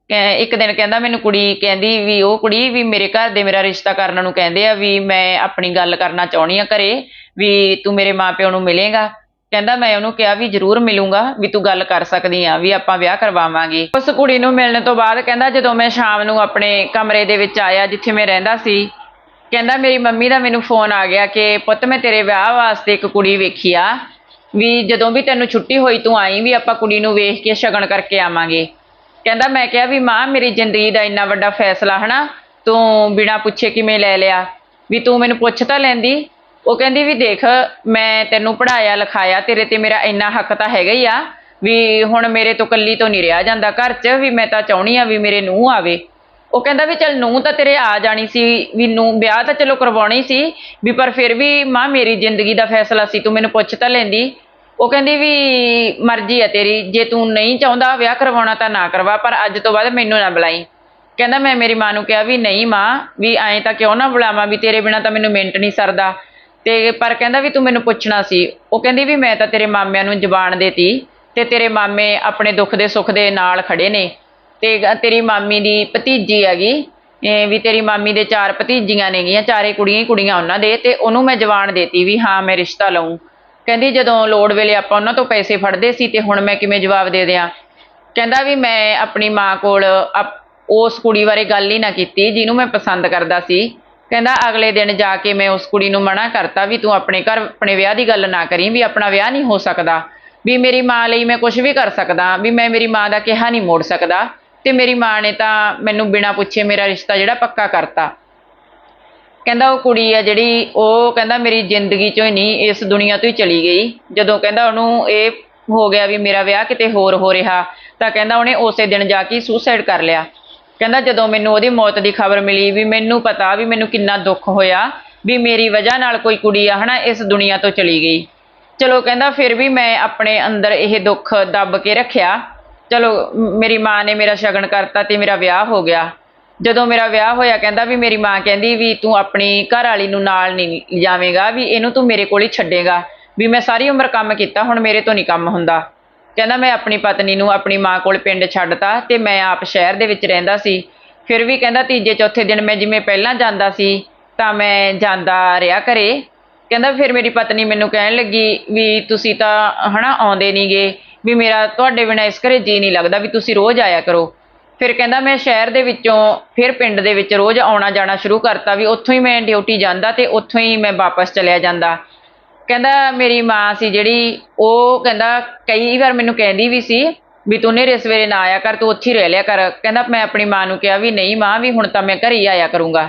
ਕਹਿ- ਇੱਕ ਦਿਨ ਕਹਿੰਦਾ ਮੈਨੂੰ ਕੁੜੀ, ਕਹਿੰਦੀ ਵੀ ਉਹ ਕੁੜੀ ਵੀ ਮੇਰੇ ਘਰ ਦੇ ਮੇਰਾ ਰਿਸ਼ਤਾ ਕਰਨ ਨੂੰ ਕਹਿੰਦੇ ਆ ਵੀ ਮੈਂ ਆਪਣੀ ਗੱਲ ਕਰਨਾ ਚਾਹੁੰਦੀ ਆ ਘਰੇ, ਵੀ ਤੂੰ ਮੇਰੇ ਮਾਪਿਆਂ ਨੂੰ ਮਿਲੇਗਾ। ਕਹਿੰਦਾ ਮੈਂ ਉਹਨੂੰ ਕਿਹਾ ਵੀ ਜ਼ਰੂਰ ਮਿਲੂੰਗਾ, ਵੀ ਤੂੰ ਗੱਲ ਕਰ ਸਕਦੀ ਆ, ਵੀ ਆਪਾਂ ਵਿਆਹ ਕਰਵਾਵਾਂਗੇ। ਉਸ ਕੁੜੀ ਨੂੰ ਮਿਲਣ ਤੋਂ ਬਾਅਦ ਕਹਿੰਦਾ ਜਦੋਂ ਮੈਂ ਸ਼ਾਮ ਨੂੰ ਆਪਣੇ ਕਮਰੇ ਦੇ ਵਿੱਚ ਆਇਆ ਜਿੱਥੇ ਮੈਂ ਰਹਿੰਦਾ ਸੀ, ਕਹਿੰਦਾ ਮੇਰੀ ਮੰਮੀ ਦਾ ਮੈਨੂੰ ਫੋਨ ਆ ਗਿਆ ਕਿ ਪੁੱਤ ਮੈਂ ਤੇਰੇ ਵਿਆਹ ਵਾਸਤੇ ਇੱਕ ਕੁੜੀ ਵੇਖੀ ਆ ਵੀ ਜਦੋਂ ਵੀ ਤੈਨੂੰ ਛੁੱਟੀ ਹੋਈ ਤੂੰ ਆਈ ਵੀ ਆਪਾਂ ਕੁੜੀ ਨੂੰ ਵੇਖ ਕੇ ਸ਼ਗਨ ਕਰਕੇ ਆਵਾਂਗੇ। ਕਹਿੰਦਾ ਮੈਂ ਕਿਹਾ ਵੀ ਮਾਂ, ਮੇਰੀ ਜ਼ਿੰਦਗੀ ਦਾ ਇੰਨਾ ਵੱਡਾ ਫੈਸਲਾ ਹਨਾ, ਤੂੰ ਬਿਨਾਂ ਪੁੱਛੇ ਕਿਵੇਂ ਲੈ ਲਿਆ? ਵੀ ਤੂੰ ਮੈਨੂੰ ਪੁੱਛ ਤਾਂ ਲੈਂਦੀ ਉਹ ਕਹਿੰਦੀ ਵੀ ਦੇਖ, ਮੈਂ ਤੈਨੂੰ ਪੜਾਇਆ ਲਿਖਾਇਆ, ਤੇਰੇ ਤੇ ਮੇਰਾ ਇੰਨਾ ਹੱਕ ਤਾਂ ਹੈਗਾ ਹੀ ਆ ਵੀ ਹੁਣ ਮੇਰੇ ਤੋਂ ਕੱਲੀ ਤੋਂ ਨਹੀਂ ਰਿਹਾ ਜਾਂਦਾ ਘਰ 'ਚ, ਵੀ ਮੈਂ ਤਾਂ ਚਾਹੁੰਦੀ ਆ ਵੀ ਮੇਰੇ ਨੂੰਹ ਆਵੇ। ਉਹ ਕਹਿੰਦਾ ਵੀ ਚਲ ਨੂੰਹ ਤਾਂ ਤੇਰੇ ਆ ਜਾਣੀ ਸੀ, ਵੀ ਨੂੰ ਵਿਆਹ ਤਾਂ ਚਲੋ ਕਰਵਾਉਣਾ ਹੀ ਸੀ, ਵੀ ਪਰ ਫਿਰ ਵੀ ਮਾਂ ਮੇਰੀ ਜ਼ਿੰਦਗੀ ਦਾ ਫੈਸਲਾ ਸੀ, ਤੂੰ ਮੈਨੂੰ ਪੁੱਛ ਤਾਂ ਲੈਂਦੀ। ਉਹ ਕਹਿੰਦੀ ਵੀ ਮਰਜ਼ੀ ਆ ਤੇਰੀ, ਜੇ ਤੂੰ ਨਹੀਂ ਚਾਹੁੰਦਾ ਵਿਆਹ ਕਰਵਾਉਣਾ ਤਾਂ ਨਾ ਕਰਵਾ, ਪਰ ਅੱਜ ਤੋਂ ਬਾਅਦ ਮੈਨੂੰ ਨਾ ਬੁਲਾਈ। ਕਹਿੰਦਾ ਮੈਂ ਮੇਰੀ ਮਾਂ ਨੂੰ ਕਿਹਾ ਵੀ ਨਹੀਂ ਮਾਂ, ਵੀ ਐਂ ਤਾਂ ਕਿਉਂ ਨਾ ਬੁਲਾਵਾਂ, ਵੀ ਤੇਰੇ ਬਿਨਾ ਤਾਂ ਮੈਨੂੰ ਮਿੰਟ ਨਹੀਂ ਸਰਦਾ। ਤੇ ਪਰ ਕਹਿੰਦਾ ਵੀ ਤੂੰ ਮੈਨੂੰ ਪੁੱਛਣਾ ਸੀ। ਉਹ ਕਹਿੰਦੀ ਵੀ ਮੈਂ ਤਾਂ ਤੇਰੇ ਮਾਮਿਆਂ ਨੂੰ ਜ਼ਬਾਨ ਦੇਤੀ ਤੇ ਤੇਰੇ ਮਾਮੇ ਆਪਣੇ ਦੁੱਖ ਦੇ ਸੁੱਖ ਦੇ ਨਾਲ ਖੜੇ ਨੇ। ਤੇ ਤੇਰੀ ਮਾਮੀ ਦੀ ਭਤੀਜੀ ਹੈਗੀ ਵੀ ਤੇਰੀ ਮਾਮੀ ਦੇ ਚਾਰ ਭਤੀਜੀਆਂ ਨੇਗੀਆਂ, ਚਾਰੇ ਕੁੜੀਆਂ ਹੀ ਕੁੜੀਆਂ ਉਹਨਾਂ ਦੇ ਤੇ ਉਹਨੂੰ ਮੈਂ ਜਵਾਨ ਦੇਤੀ ਵੀ ਹਾਂ, ਮੈਂ ਰਿਸ਼ਤਾ ਲਵਾਂ ਕਹਿੰਦੀ ਜਦੋਂ ਲੋੜ ਵੇਲੇ ਆਪਾਂ ਉਹਨਾਂ ਤੋਂ ਪੈਸੇ ਫੜਦੇ ਸੀ ਤੇ ਹੁਣ ਮੈਂ ਕਿਵੇਂ ਜਵਾਬ ਦੇ ਦਿਆਂ। ਕਹਿੰਦਾ ਵੀ ਮੈਂ ਆਪਣੀ ਮਾਂ ਕੋਲ ਅਪ- ਉਸ ਕੁੜੀ ਬਾਰੇ ਗੱਲ ਹੀ ਨਾ ਕੀਤੀ, ਜਿਹਨੂੰ ਮੈਂ ਪਸੰਦ ਕਰਦਾ ਸੀ। ਕਹਿੰਦਾ ਅਗਲੇ ਦਿਨ ਜਾ ਕੇ ਮੈਂ ਉਸ ਕੁੜੀ ਨੂੰ ਮਨਾ ਕਰਤਾ ਵੀ ਤੂੰ ਆਪਣੇ ਘਰ, ਆਪਣੇ ਵਿਆਹ ਦੀ ਗੱਲ ਨਾ ਕਰੀ ਵੀ ਆਪਣਾ ਵਿਆਹ ਨਹੀਂ ਹੋ ਸਕਦਾ। ਵੀ ਮੇਰੀ ਮਾਂ ਲਈ ਮੈਂ ਕੁਝ ਵੀ ਕਰ ਸਕਦਾ, ਵੀ ਮੈਂ ਮੇਰੀ ਮਾਂ ਦਾ ਕਿਹਾ ਨਹੀਂ ਮੋੜ ਸਕਦਾ ਤੇ ਮੇਰੀ ਮਾਂ ਨੇ ਤਾਂ ਮੈਨੂੰ ਬਿਨਾਂ ਪੁੱਛੇ ਮੇਰਾ ਰਿਸ਼ਤਾ ਜਿਹੜਾ ਪੱਕਾ ਕਰਤਾ। ਕਹਿੰਦਾ ਉਹ ਕੁੜੀ ਆ ਜਿਹੜੀ, ਉਹ ਕਹਿੰਦਾ ਮੇਰੀ ਜ਼ਿੰਦਗੀ ਚੋਂ ਹੀ ਨਹੀਂ, ਇਸ ਦੁਨੀਆ ਤੋਂ ਹੀ ਚਲੀ ਗਈ। ਜਦੋਂ ਕਹਿੰਦਾ ਉਹਨੂੰ ਇਹ ਹੋ ਗਿਆ ਵੀ ਮੇਰਾ ਵਿਆਹ ਕਿਤੇ ਹੋਰ ਹੋ ਰਿਹਾ, ਤਾਂ ਕਹਿੰਦਾ ਉਹਨੇ ਉਸੇ ਦਿਨ ਜਾ ਕੇ ਸੁਸਾਈਡ ਕਰ ਲਿਆ। ਕਹਿੰਦਾ ਜਦੋਂ ਮੈਨੂੰ ਉਹਦੀ ਮੌਤ ਦੀ ਖਬਰ ਮਿਲੀ ਵੀ ਮੈਨੂੰ ਪਤਾ ਵੀ ਮੈਨੂੰ ਕਿੰਨਾ ਦੁੱਖ ਹੋਇਆ, ਵੀ ਮੇਰੀ ਵਜ੍ਹਾ ਨਾਲ ਕੋਈ ਕੁੜੀ ਆ, ਹਨਾ, ਇਸ ਦੁਨੀਆ ਤੋਂ ਚਲੀ ਗਈ। ਚਲੋ ਕਹਿੰਦਾ ਫਿਰ ਵੀ ਮੈਂ ਆਪਣੇ ਅੰਦਰ ਇਹ ਦੁੱਖ ਦੱਬ ਕੇ ਰੱਖਿਆ। ਚਲੋ ਮੇਰੀ ਮਾਂ ਨੇ ਮੇਰਾ ਸ਼ਗਨ ਕਰਤਾ ਤੇ ਮੇਰਾ ਵਿਆਹ ਹੋ ਗਿਆ। ਜਦੋਂ ਮੇਰਾ ਵਿਆਹ ਹੋਇਆ, ਕਹਿੰਦਾ ਵੀ ਮੇਰੀ ਮਾਂ ਕਹਿੰਦੀ ਵੀ ਤੂੰ ਆਪਣੀ ਘਰ ਵਾਲੀ ਨੂੰ ਨਾਲ ਨਹੀਂ ਲਿਜਾਵੇਂਗਾ, ਵੀ ਇਹਨੂੰ ਤੂੰ ਮੇਰੇ ਕੋਲ ਹੀ ਛੱਡੇਗਾ। ਵੀ ਮੈਂ ਸਾਰੀ ਉਮਰ ਕੰਮ ਕੀਤਾ, ਹੁਣ ਮੇਰੇ ਤੋਂ ਨਹੀਂ ਕੰਮ ਹੁੰਦਾ। ਕਹਿੰਦਾ, ਮੈਂ ਆਪਣੀ ਪਤਨੀ ਨੂੰ ਆਪਣੀ ਮਾਂ ਕੋਲ ਪਿੰਡ ਛੱਡਤਾ ਤੇ ਮੈਂ ਆਪ ਸ਼ਹਿਰ ਦੇ ਵਿੱਚ ਰਹਿੰਦਾ ਸੀ। ਫਿਰ ਵੀ ਕਹਿੰਦਾ, ਤੀਜੇ ਚੌਥੇ ਦਿਨ ਮੈਂ ਜਿਵੇਂ ਪਹਿਲਾਂ ਜਾਂਦਾ ਸੀ, ਤਾਂ ਮੈਂ ਜਾਂਦਾ ਰਿਹਾ ਘਰੇ। ਕਹਿੰਦਾ, ਫਿਰ ਮੇਰੀ ਪਤਨੀ ਮੈਨੂੰ ਕਹਿਣ ਲੱਗੀ ਵੀ ਤੁਸੀਂ ਤਾਂ ਹਨਾ ਆਉਂਦੇ ਨਹੀਂਗੇ, ਵੀ ਮੇਰਾ ਤੁਹਾਡੇ ਬਿਨਾਂ ਇਸ ਘਰੇ ਜੀ ਨਹੀਂ ਲੱਗਦਾ ਵੀ ਤੁਸੀਂ ਰੋਜ਼ ਆਇਆ ਕਰੋ। ਫਿਰ ਕਹਿੰਦਾ, ਮੈਂ ਸ਼ਹਿਰ ਦੇ ਵਿੱਚੋਂ ਫਿਰ ਪਿੰਡ ਦੇ ਵਿੱਚ ਰੋਜ਼ ਆਉਣਾ ਜਾਣਾ ਸ਼ੁਰੂ ਕਰਤਾ ਵੀ ਉੱਥੋਂ ਹੀ ਮੈਂ ਡਿਊਟੀ ਜਾਂਦਾ ਤੇ ਉੱਥੋਂ ਹੀ ਮੈਂ ਵਾਪਸ ਚਲਿਆ ਜਾਂਦਾ। ਕਹਿੰਦਾ ਮੇਰੀ ਮਾਂ ਸੀ ਜਿਹੜੀ, ਉਹ ਕਹਿੰਦਾ ਕਈ ਵਾਰ ਮੈਨੂੰ ਕਹਿੰਦੀ ਵੀ ਸੀ ਵੀ ਤੂੰ ਨੇਰੇ ਸਵੇਰੇ ਨਾ ਆਇਆ ਕਰ, ਤੂੰ ਉੱਥੇ ਹੀ ਰਹਿ ਲਿਆ ਕਰ। ਕਹਿੰਦਾ ਮੈਂ ਆਪਣੀ ਮਾਂ ਨੂੰ ਕਿਹਾ ਵੀ ਨਹੀਂ ਮਾਂ, ਵੀ ਹੁਣ ਤਾਂ ਮੈਂ ਘਰੇ ਹੀ ਆਇਆ ਕਰੂੰਗਾ।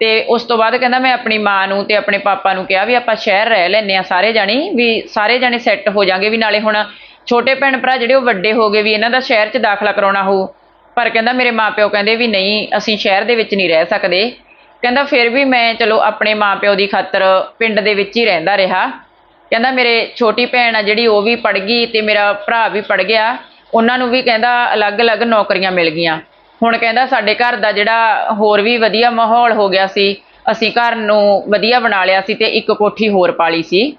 ਤੇ ਉਸ ਤੋਂ ਬਾਅਦ ਕਹਿੰਦਾ ਮੈਂ ਆਪਣੀ ਮਾਂ ਨੂੰ ਤੇ ਆਪਣੇ ਪਾਪਾ ਨੂੰ ਕਿਹਾ ਵੀ ਆਪਾਂ ਸ਼ਹਿਰ ਰਹਿ ਲੈਨੇ ਆ ਸਾਰੇ ਜਾਣੇ, ਵੀ ਸਾਰੇ ਜਾਣੇ ਸੈੱਟ ਹੋ ਜਾਾਂਗੇ ਵੀ ਨਾਲੇ ਹੁਣ ਛੋਟੇ ਭੈਣ ਭਰਾ ਜਿਹੜੇ ਉਹ ਵੱਡੇ ਹੋ ਗਏ ਵੀ ਇਹਨਾਂ ਦਾ ਸ਼ਹਿਰ 'ਚ ਦਾਖਲਾ ਕਰਾਉਣਾ ਹੋਊ। ਪਰ ਕਹਿੰਦਾ ਮੇਰੇ ਮਾਪਿਓ ਕਹਿੰਦੇ ਵੀ ਨਹੀਂ, ਅਸੀਂ ਸ਼ਹਿਰ ਦੇ ਵਿੱਚ ਨਹੀਂ ਰਹਿ ਸਕਦੇ। ਕਹਿੰਦਾ ਫਿਰ ਵੀ ਮੈਂ ਚਲੋ ਆਪਣੇ ਮਾਪਿਓ ਦੀ ਖਾਤਰ ਪਿੰਡ ਦੇ ਵਿੱਚ ਹੀ ਰਹਿੰਦਾ ਰਿਹਾ। ਕਹਿੰਦਾ ਮੇਰੇ ਛੋਟੀ ਭੈਣ ਆ ਜਿਹੜੀ ਉਹ ਵੀ ਪੜ ਗਈ ਤੇ ਮੇਰਾ ਭਰਾ ਵੀ ਪੜ ਗਿਆ। ਉਹਨਾਂ ਨੂੰ ਵੀ ਕਹਿੰਦਾ ਅਲੱਗ-ਅਲੱਗ ਨੌਕਰੀਆਂ ਮਿਲ ਗਈਆਂ। ਹੁਣ ਕਹਿੰਦਾ ਸਾਡੇ ਘਰ ਦਾ ਜਿਹੜਾ ਹੋਰ ਵੀ ਵਧੀਆ ਮਾਹੌਲ ਹੋ ਗਿਆ ਸੀ, ਅਸੀਂ ਘਰ ਨੂੰ ਵਧੀਆ ਬਣਾ ਲਿਆ ਸੀ ਤੇ ਇੱਕ ਕੋਠੀ ਹੋਰ ਪਾਲੀ ਸੀ।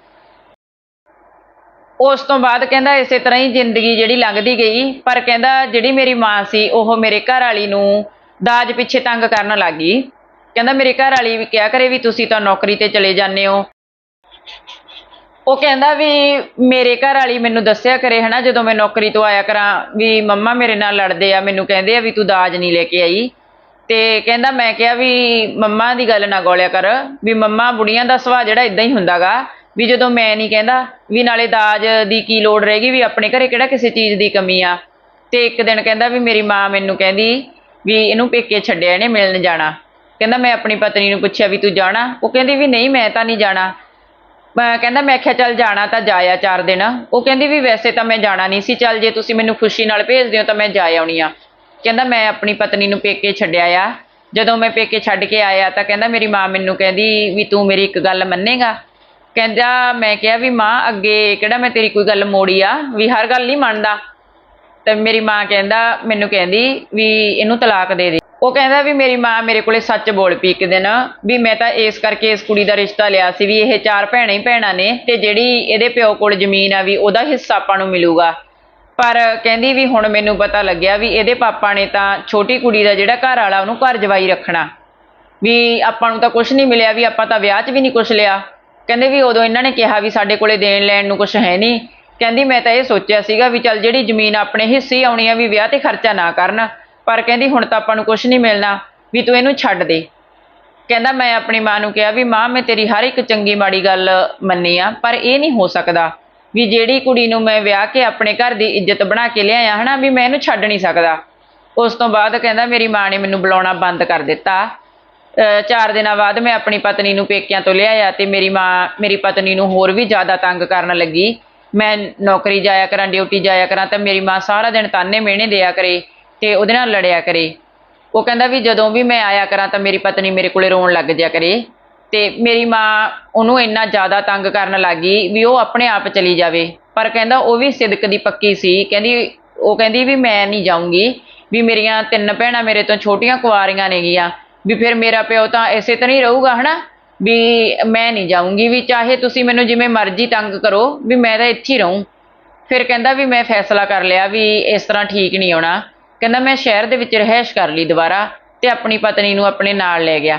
ਉਸ ਤੋਂ ਬਾਅਦ ਕਹਿੰਦਾ ਇਸੇ ਤਰ੍ਹਾਂ ਹੀ ਜ਼ਿੰਦਗੀ ਜਿਹੜੀ ਲੰਘਦੀ ਗਈ, ਪਰ ਕਹਿੰਦਾ ਜਿਹੜੀ ਮੇਰੀ ਮਾਂ ਸੀ, ਉਹ ਮੇਰੇ ਘਰ ਵਾਲੀ ਨੂੰ ਦਾਜ ਪਿੱਛੇ ਤੰਗ ਕਰਨ ਲੱਗ ਗਈ। ਕਹਿੰਦਾ ਮੇਰੇ ਘਰ ਵਾਲੀ ਵੀ ਕਿਹਾ ਕਰੇ ਵੀ ਤੁਸੀਂ ਤਾਂ ਨੌਕਰੀ ਤੇ ਚਲੇ ਜਾਂਦੇ ਹੋ। ਉਹ ਕਹਿੰਦਾ ਵੀ ਮੇਰੇ ਘਰ ਵਾਲੀ ਮੈਨੂੰ ਦੱਸਿਆ ਕਰੇ ਹਨਾ, ਜਦੋਂ ਮੈਂ ਨੌਕਰੀ ਤੋਂ ਆਇਆ ਕਰਾਂ ਵੀ ਮੰਮਾ ਮੇਰੇ ਨਾਲ ਲੜਦੇ ਆ, ਮੈਨੂੰ ਕਹਿੰਦੇ ਆ ਵੀ ਤੂੰ ਦਾਜ ਨਹੀਂ ਲੈ ਕੇ ਆਈ। ਤੇ ਕਹਿੰਦਾ ਮੈਂ ਕਿਹਾ ਵੀ ਮੰਮਾ ਦੀ ਗੱਲ ਨਾ ਗੋਲਿਆ ਕਰ, ਵੀ ਮੰਮਾ ਬੁੜੀਆਂ ਦਾ ਸੁਭਾਅ ਜਿਹੜਾ ਇਦਾਂ ਹੀ ਹੁੰਦਾਗਾ, ਵੀ ਜਦੋਂ ਮੈਂ ਨਹੀਂ ਕਹਿੰਦਾ ਵੀ ਨਾਲੇ ਦਾਜ ਦੀ ਕੀ ਲੋੜ ਰਹੇਗੀ ਵੀ ਆਪਣੇ ਘਰੇ ਕਿਹੜਾ ਕਿਸੇ ਚੀਜ਼ ਦੀ ਕਮੀ ਆ। ਤੇ ਇੱਕ ਦਿਨ ਕਹਿੰਦਾ ਵੀ ਮੇਰੀ ਮਾਂ ਮੈਨੂੰ ਕਹਿੰਦੀ ਵੀ ਇਹਨੂੰ ਪੇਕੇ ਛੱਡਿਆ ਇਹਨੇ ਮਿਲਣ ਜਾਣਾ। ਕਹਿੰਦਾ ਮੈਂ ਆਪਣੀ ਪਤਨੀ ਨੂੰ ਪੁੱਛਿਆ ਵੀ ਤੂੰ ਜਾਣਾ? ਉਹ ਕਹਿੰਦੀ ਵੀ ਨਹੀਂ, ਮੈਂ ਤਾਂ ਨਹੀਂ ਜਾਣਾ। ਮੈਂ ਕਹਿੰਦਾ, ਮੈਂ ਕਿਹਾ ਚੱਲ ਜਾਣਾ ਤਾਂ ਜਾਇਆ ਚਾਰ ਦਿਨ। ਉਹ ਕਹਿੰਦੀ ਵੀ ਵੈਸੇ ਤਾਂ ਮੈਂ ਜਾਣਾ ਨਹੀਂ ਸੀ। ਚੱਲ ਜੇ ਤੁਸੀਂ ਮੈਨੂੰ ਖੁਸ਼ੀ ਨਾਲ ਭੇਜ ਦਿਓ ਤਾਂ ਮੈਂ ਜਾ ਆਉਣੀ ਆ। ਕਹਿੰਦਾ, ਮੈਂ ਆਪਣੀ ਪਤਨੀ ਨੂੰ ਪੇਕੇ ਛੱਡਿਆ ਆ। ਜਦੋਂ ਮੈਂ ਪੇਕੇ ਛੱਡ ਕੇ ਆਇਆ ਤਾਂ ਕਹਿੰਦਾ, ਮੇਰੀ ਮਾਂ ਮੈਨੂੰ ਕਹਿੰਦੀ ਵੀ ਤੂੰ ਮੇਰੀ ਇੱਕ ਗੱਲ ਮੰਨੇਗਾ। ਕਹਿੰਦਾ, ਮੈਂ ਕਿਹਾ ਵੀ ਮਾਂ, ਅੱਗੇ ਕਿਹੜਾ ਮੈਂ ਤੇਰੀ ਕੋਈ ਗੱਲ ਮੋੜੀ ਆ? ਵੀ ਹਰ ਗੱਲ ਨਹੀਂ ਮੰਨਦਾ। ਤੇ ਮੇਰੀ ਮਾਂ ਕਹਿੰਦਾ, ਮੈਨੂੰ ਕਹਿੰਦੀ ਵੀ ਇਹਨੂੰ ਤਲਾਕ ਦੇ ਦੇ। ਉਹ ਕਹਿੰਦਾ ਵੀ ਮੇਰੀ ਮਾਂ ਮੇਰੇ ਕੋਲੇ ਸੱਚ ਬੋਲ ਪਈ ਇੱਕ ਦਿਨ, ਵੀ ਮੈਂ ਤਾਂ ਇਸ ਕਰਕੇ ਇਸ ਕੁੜੀ ਦਾ ਰਿਸ਼ਤਾ ਲਿਆ ਸੀ ਵੀ ਇਹ ਚਾਰ ਭੈਣਾਂ ਹੀ ਭੈਣਾਂ ਨੇ ਤੇ ਜਿਹੜੀ ਇਹਦੇ ਪਿਓ ਕੋਲ ਜ਼ਮੀਨ ਆ ਵੀ ਉਹਦਾ ਹਿੱਸਾ ਆਪਾਂ ਨੂੰ ਮਿਲੂਗਾ। ਪਰ ਕਹਿੰਦੀ ਵੀ ਹੁਣ ਮੈਨੂੰ ਪਤਾ ਲੱਗਿਆ ਵੀ ਇਹਦੇ ਪਾਪਾ ਨੇ ਤਾਂ ਛੋਟੀ ਕੁੜੀ ਦਾ ਜਿਹੜਾ ਘਰ ਵਾਲਾ ਉਹਨੂੰ ਘਰ ਜਵਾਈ ਰੱਖਣਾ। ਵੀ ਆਪਾਂ ਨੂੰ ਤਾਂ ਕੁਝ ਨਹੀਂ ਮਿਲਿਆ, ਵੀ ਆਪਾਂ ਤਾਂ ਵਿਆਹ 'ਚ ਵੀ ਨਹੀਂ ਕੁਝ ਲਿਆ। ਕਹਿੰਦੇ ਵੀ ਉਦੋਂ ਇਹਨਾਂ ਨੇ ਕਿਹਾ ਵੀ ਸਾਡੇ ਕੋਲੇ ਦੇਣ ਲੈਣ ਨੂੰ ਕੁਝ ਹੈ ਨਹੀਂ। ਕਹਿੰਦੀ ਮੈਂ ਤਾਂ ਇਹ ਸੋਚਿਆ ਸੀਗਾ ਵੀ ਚੱਲ ਜਿਹੜੀ ਜ਼ਮੀਨ ਆਪਣੇ ਹਿੱਸੇ ਹੀ ਆਉਣੀ ਆ ਵੀ ਵਿਆਹ ਤੇ ਖਰਚਾ ਨਾ ਕਰਨ। ਪਰ ਕਹਿੰਦੀ, ਹੁਣ ਤਾਂ ਆਪਾਂ ਨੂੰ ਕੁਝ ਨਹੀਂ ਮਿਲਣਾ, ਵੀ ਤੂੰ ਇਹਨੂੰ ਛੱਡ ਦੇ। ਕਹਿੰਦਾ, ਮੈਂ ਆਪਣੀ ਮਾਂ ਨੂੰ ਕਿਹਾ ਵੀ, ਮਾਂ, ਮੈਂ ਤੇਰੀ ਹਰ ਇੱਕ ਚੰਗੀ ਮਾੜੀ ਗੱਲ ਮੰਨੀ ਆ, ਪਰ ਇਹ ਨਹੀਂ ਹੋ ਸਕਦਾ ਵੀ ਜਿਹੜੀ ਕੁੜੀ ਨੂੰ ਮੈਂ ਵਿਆਹ ਕੇ ਆਪਣੇ ਘਰ ਦੀ ਇੱਜ਼ਤ ਬਣਾ ਕੇ ਲਿਆਇਆ ਹਨਾ, ਵੀ ਮੈਂ ਇਹਨੂੰ ਛੱਡ ਨਹੀਂ ਸਕਦਾ। ਉਸ ਤੋਂ ਬਾਅਦ ਕਹਿੰਦਾ, ਮੇਰੀ ਮਾਂ ਨੇ ਮੈਨੂੰ ਬੁਲਾਉਣਾ ਬੰਦ ਕਰ ਦਿੱਤਾ। ਚਾਰ ਦਿਨਾਂ ਬਾਅਦ ਮੈਂ ਆਪਣੀ ਪਤਨੀ ਨੂੰ ਪੇਕਿਆਂ ਤੋਂ ਲਿਆਇਆ ਤੇ ਮੇਰੀ ਮਾਂ, ਮੇਰੀ ਪਤਨੀ ਨੂੰ ਹੋਰ ਵੀ ਜ਼ਿਆਦਾ ਤੰਗ ਕਰਨ ਲੱਗੀ। ਮੈਂ ਨੌਕਰੀ ਜਾਇਆ ਕਰਾਂ, ਡਿਊਟੀ ਜਾਇਆ ਕਰਾਂ, ਤਾਂ ਮੇਰੀ ਮਾਂ ਸਾਰਾ ਦਿਨ ਤਾਨੇ ਮਿਹਣੇ ਦਿਆ ਕਰੇ। ਤੇ ਉਹਦੇ ਨਾਲ ਲੜਿਆ ਕਰੇ। ਉਹ ਕਹਿੰਦਾ ਵੀ ਜਦੋਂ ਵੀ ਮੈਂ ਆਇਆ ਕਰਾਂ ਤਾਂ ਮੇਰੀ ਪਤਨੀ ਮੇਰੇ ਕੋਲੇ ਰੋਣ ਲੱਗ ਜਿਆ ਕਰੇ। ਤੇ ਮੇਰੀ ਮਾਂ ਉਹਨੂੰ ਇੰਨਾ ਜ਼ਿਆਦਾ ਤੰਗ ਕਰਨ ਲੱਗੀ ਵੀ ਉਹ ਆਪਣੇ ਆਪ ਚਲੀ ਜਾਵੇ। ਪਰ ਕਹਿੰਦਾ ਉਹ ਵੀ ਸਿਦਕ ਦੀ ਪੱਕੀ ਸੀ। ਕਹਿੰਦੀ, ਉਹ ਕਹਿੰਦੀ ਵੀ ਮੈਂ ਨਹੀਂ ਜਾਊਂਗੀ। ਵੀ ਮੇਰੀਆਂ ਤਿੰਨ ਭੈਣਾਂ ਮੇਰੇ ਤੋਂ ਛੋਟੀਆਂ ਕੁਆਰੀਆਂ ਨੇਗੀਆਂ। ਵੀ ਫਿਰ ਮੇਰਾ ਪਿਓ ਤਾਂ ਇਸੇ ਤਰ੍ਹਾਂ ਹੀ ਰਹੂਗਾ, ਹਨਾ? ਵੀ ਮੈਂ ਨਹੀਂ ਜਾਊਂਗੀ। ਵੀ ਚਾਹੇ ਤੁਸੀਂ ਮੈਨੂੰ ਜਿਵੇਂ ਮਰਜ਼ੀ ਤੰਗ ਕਰੋ, ਵੀ ਮੈਂ ਤਾਂ ਇੱਥੇ ਹੀ ਰਹੂੰ। ਫਿਰ ਕਹਿੰਦਾ ਵੀ ਮੈਂ ਫੈਸਲਾ ਕਰ ਲਿਆ ਵੀ ਇਸ ਤਰ੍ਹਾਂ ਠੀਕ ਨਹੀਂ ਆਉਣਾ ਕਹਿੰਦਾ ਮੈਂ ਸ਼ਹਿਰ ਦੇ ਵਿੱਚ ਰਿਹਾਇਸ਼ ਕਰ ਲਈ ਦੁਬਾਰਾ ਤੇ ਆਪਣੀ ਪਤਨੀ ਨੂੰ ਆਪਣੇ ਨਾਲ ਲੈ ਗਿਆ।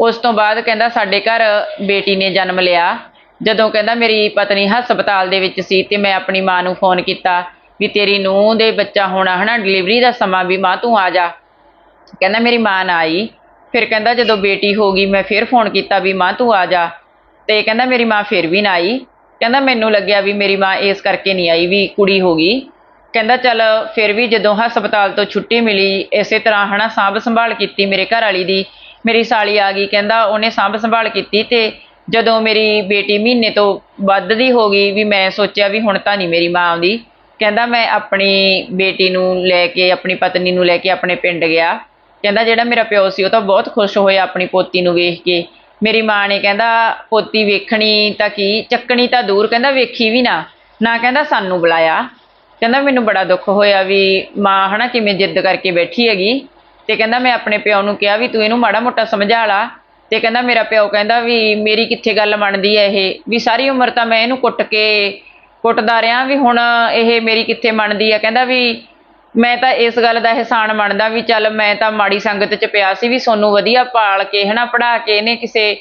ਉਸ ਤੋਂ ਬਾਅਦ ਕਹਿੰਦਾ ਸਾਡੇ ਘਰ ਬੇਟੀ ਨੇ ਜਨਮ ਲਿਆ। ਜਦੋਂ ਕਹਿੰਦਾ ਮੇਰੀ ਪਤਨੀ ਹਸਪਤਾਲ ਦੇ ਵਿੱਚ ਸੀ ਤੇ ਮੈਂ ਆਪਣੀ ਮਾਂ ਨੂੰ ਫੋਨ ਕੀਤਾ ਵੀ ਤੇਰੀ ਨੂੰਹ ਦੇ ਬੱਚਾ ਹੋਣਾ ਹਨਾ ਡਿਲੀਵਰੀ ਦਾ ਸਮਾਂ ਵੀ ਮਾਂ ਤੂੰ ਆ ਜਾ। ਕਹਿੰਦਾ ਮੇਰੀ ਮਾਂ ਨਾ ਆਈ। ਫਿਰ ਕਹਿੰਦਾ ਜਦੋਂ ਬੇਟੀ ਹੋ ਗਈ ਮੈਂ ਫਿਰ ਫੋਨ ਕੀਤਾ ਵੀ ਮਾਂ ਤੂੰ ਆ ਜਾ। ਤੇ ਕਹਿੰਦਾ ਮੇਰੀ ਮਾਂ ਫਿਰ ਵੀ ਨਾ ਆਈ। ਕਹਿੰਦਾ ਮੈਨੂੰ ਲੱਗਿਆ ਵੀ ਮੇਰੀ ਮਾਂ ਇਸ ਕਰਕੇ ਨਹੀਂ ਆਈ ਵੀ ਕੁੜੀ ਹੋ ਗਈ। ਕਹਿੰਦਾ, ਚੱਲ ਫਿਰ ਵੀ ਜਦੋਂ ਹਸਪਤਾਲ ਤੋਂ ਛੁੱਟੀ ਮਿਲੀ, ਇਸੇ ਤਰ੍ਹਾਂ ਹਨਾ, ਸਾਂਭ ਸੰਭਾਲ ਕੀਤੀ ਮੇਰੇ ਘਰ ਵਾਲੀ ਦੀ। ਮੇਰੀ ਸਾਲੀ ਆ ਗਈ, ਕਹਿੰਦਾ ਉਹਨੇ ਸਾਂਭ ਸੰਭਾਲ ਕੀਤੀ ਤੇ ਜਦੋਂ ਮੇਰੀ ਬੇਟੀ ਮਹੀਨੇ ਤੋਂ ਵੱਧ ਦੀ ਹੋ ਗਈ ਵੀ ਮੈਂ ਸੋਚਿਆ ਵੀ ਹੁਣ ਤਾਂ ਨਹੀਂ ਮੇਰੀ ਮਾਂ ਆਉਂਦੀ। ਕਹਿੰਦਾ, ਮੈਂ ਆਪਣੀ ਬੇਟੀ ਨੂੰ ਲੈ ਕੇ, ਆਪਣੀ ਪਤਨੀ ਨੂੰ ਲੈ ਕੇ ਆਪਣੇ ਪਿੰਡ ਗਿਆ। ਕਹਿੰਦਾ, ਜਿਹੜਾ ਮੇਰਾ ਪਿਓ ਸੀ, ਉਹ ਤਾਂ ਬਹੁਤ ਖੁਸ਼ ਹੋਇਆ ਆਪਣੀ ਪੋਤੀ ਨੂੰ ਵੇਖ ਕੇ। ਮੇਰੀ ਮਾਂ ਨੇ ਕਹਿੰਦਾ, ਪੋਤੀ ਵੇਖਣੀ ਤਾਂ ਕੀ, ਚੱਕਣੀ ਤਾਂ ਦੂਰ। ਕਹਿੰਦਾ, ਵੇਖੀ ਵੀ ਨਾ। ਨਾ ਕਹਿੰਦਾ, ਸਾਨੂੰ ਬੁਲਾਇਆ। ਕਹਿੰਦਾ ਮੈਨੂੰ ਬੜਾ ਦੁੱਖ ਹੋਇਆ ਵੀ ਮਾਂ ਹਨਾ ਕਿਵੇਂ ਜਿੱਦ ਕਰਕੇ ਬੈਠੀ ਹੈਗੀ। ਤੇ ਕਹਿੰਦਾ ਮੈਂ ਆਪਣੇ ਪਿਓ ਨੂੰ ਕਿਹਾ ਵੀ ਤੂੰ ਇਹਨੂੰ ਮਾੜਾ ਮੋਟਾ ਸਮਝਾ ਲਾ। ਤੇ ਕਹਿੰਦਾ ਮੇਰਾ ਪਿਓ ਕਹਿੰਦਾ ਵੀ ਮੇਰੀ ਕਿੱਥੇ ਗੱਲ ਮੰਨਦੀ ਹੈ ਇਹ। ਵੀ ਸਾਰੀ ਉਮਰ ਤਾਂ ਮੈਂ ਇਹਨੂੰ ਕੁੱਟ ਕੇ ਕੁੱਟਦਾ ਰਿਹਾ ਵੀ ਹੁਣ ਇਹ ਮੇਰੀ ਕਿੱਥੇ ਮੰਨਦੀ ਹੈ ਕਹਿੰਦਾ ਵੀ ਮੈਂ ਤਾਂ ਇਸ ਗੱਲ ਦਾ ਅਹਿਸਾਨ ਮੰਨਦਾ ਵੀ ਚੱਲ ਮੈਂ ਤਾਂ ਮਾੜੀ ਸੰਗਤ 'ਚ ਪਿਆ ਸੀ ਵੀ ਸੋਨੂੰ ਵਧੀਆ ਪਾਲ ਕੇ ਹਨਾ ਪੜਾ ਕੇ ਇਹਨੇ ਕਿਸੇ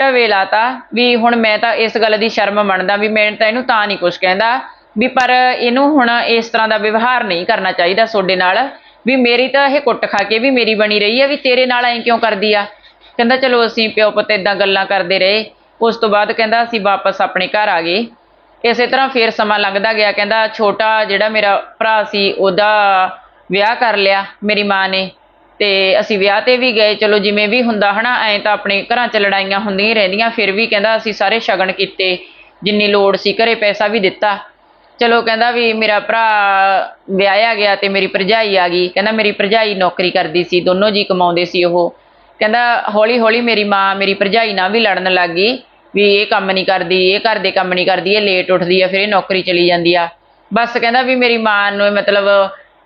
ਢਵੇ ਲਾਤਾ। ਵੀ ਹੁਣ ਮੈਂ ਤਾਂ ਇਸ ਗੱਲ ਦੀ ਸ਼ਰਮ ਮੰਨਦਾ ਵੀ ਮੈਂ ਤਾਂ ਇਹਨੂੰ ਤਾਂ ਨਹੀਂ ਕੁਛ ਕਹਿੰਦਾ। ਵੀ ਪਰ ਇਹਨੂੰ ਹੁਣ ਇਸ ਤਰ੍ਹਾਂ ਦਾ ਵਿਵਹਾਰ ਨਹੀਂ ਕਰਨਾ ਚਾਹੀਦਾ ਤੁਹਾਡੇ ਨਾਲ, ਵੀ ਮੇਰੀ ਤਾਂ ਇਹ ਕੁੱਟ ਖਾ ਕੇ ਵੀ ਮੇਰੀ ਬਣੀ ਰਹੀ ਆ, ਵੀ ਤੇਰੇ ਨਾਲ ਐਂ ਕਿਉਂ ਕਰਦੀ ਆ? ਕਹਿੰਦਾ, ਚਲੋ ਅਸੀਂ ਪਿਓ ਪੁੱਤ ਇਦਾਂ ਗੱਲਾਂ ਕਰਦੇ ਰਹੇ। ਉਸ ਤੋਂ ਬਾਅਦ ਕਹਿੰਦਾ, ਅਸੀਂ ਵਾਪਸ ਆਪਣੇ ਘਰ ਆ ਗਏ। ਇਸੇ ਤਰ੍ਹਾਂ ਫੇਰ ਸਮਾਂ ਲੰਘਦਾ ਗਿਆ, ਕਹਿੰਦਾ, ਛੋਟਾ ਜਿਹੜਾ ਮੇਰਾ ਭਰਾ ਸੀ, ਉਹਦਾ ਵਿਆਹ ਕਰ ਲਿਆ ਮੇਰੀ ਮਾਂ ਨੇ ਤੇ ਅਸੀਂ ਵਿਆਹ ਤੇ ਵੀ ਗਏ। ਚਲੋ ਜਿਵੇਂ ਵੀ ਹੁੰਦਾ ਹਨਾ, ਐਂ ਤਾਂ ਆਪਣੇ ਘਰਾਂ 'ਚ ਲੜਾਈਆਂ ਹੁੰਦੀਆਂ ਰਹਿੰਦੀਆਂ, ਫਿਰ ਵੀ ਕਹਿੰਦਾ, ਅਸੀਂ ਸਾਰੇ ਸ਼ਗਨ ਕੀਤੇ। ਜਿੰਨੀ ਲੋੜ ਸੀ ਘਰੇ ਪੈਸਾ ਵੀ ਦਿੱਤਾ। ਚਲੋ ਕਹਿੰਦਾ ਵੀ ਮੇਰਾ ਭਰਾ ਵਿਆਹਿਆ ਗਿਆ ਤੇ ਮੇਰੀ ਭਰਜਾਈ ਆ ਗਈ। ਕਹਿੰਦਾ ਮੇਰੀ ਭਰਜਾਈ ਨੌਕਰੀ ਕਰਦੀ ਸੀ, ਦੋਨੋਂ ਜੀ ਕਮਾਉਂਦੇ ਸੀ ਉਹ। ਕਹਿੰਦਾ ਹੌਲੀ ਹੌਲੀ ਮੇਰੀ ਮਾਂ, ਮੇਰੀ ਭਰਜਾਈ ਨਾਲ ਵੀ ਲੜਨ ਲੱਗ ਗਈ ਵੀ ਇਹ ਕੰਮ ਨਹੀਂ ਕਰਦੀ, ਇਹ ਘਰ ਦੇ ਕੰਮ ਨਹੀਂ ਕਰਦੀ, ਇਹ ਲੇਟ ਉੱਠਦੀ ਆ, ਫਿਰ ਇਹ ਨੌਕਰੀ ਚਲੀ ਜਾਂਦੀ ਆ। ਬਸ ਕਹਿੰਦਾ ਵੀ ਮੇਰੀ ਮਾਂ ਨੂੰ ਮਤਲਬ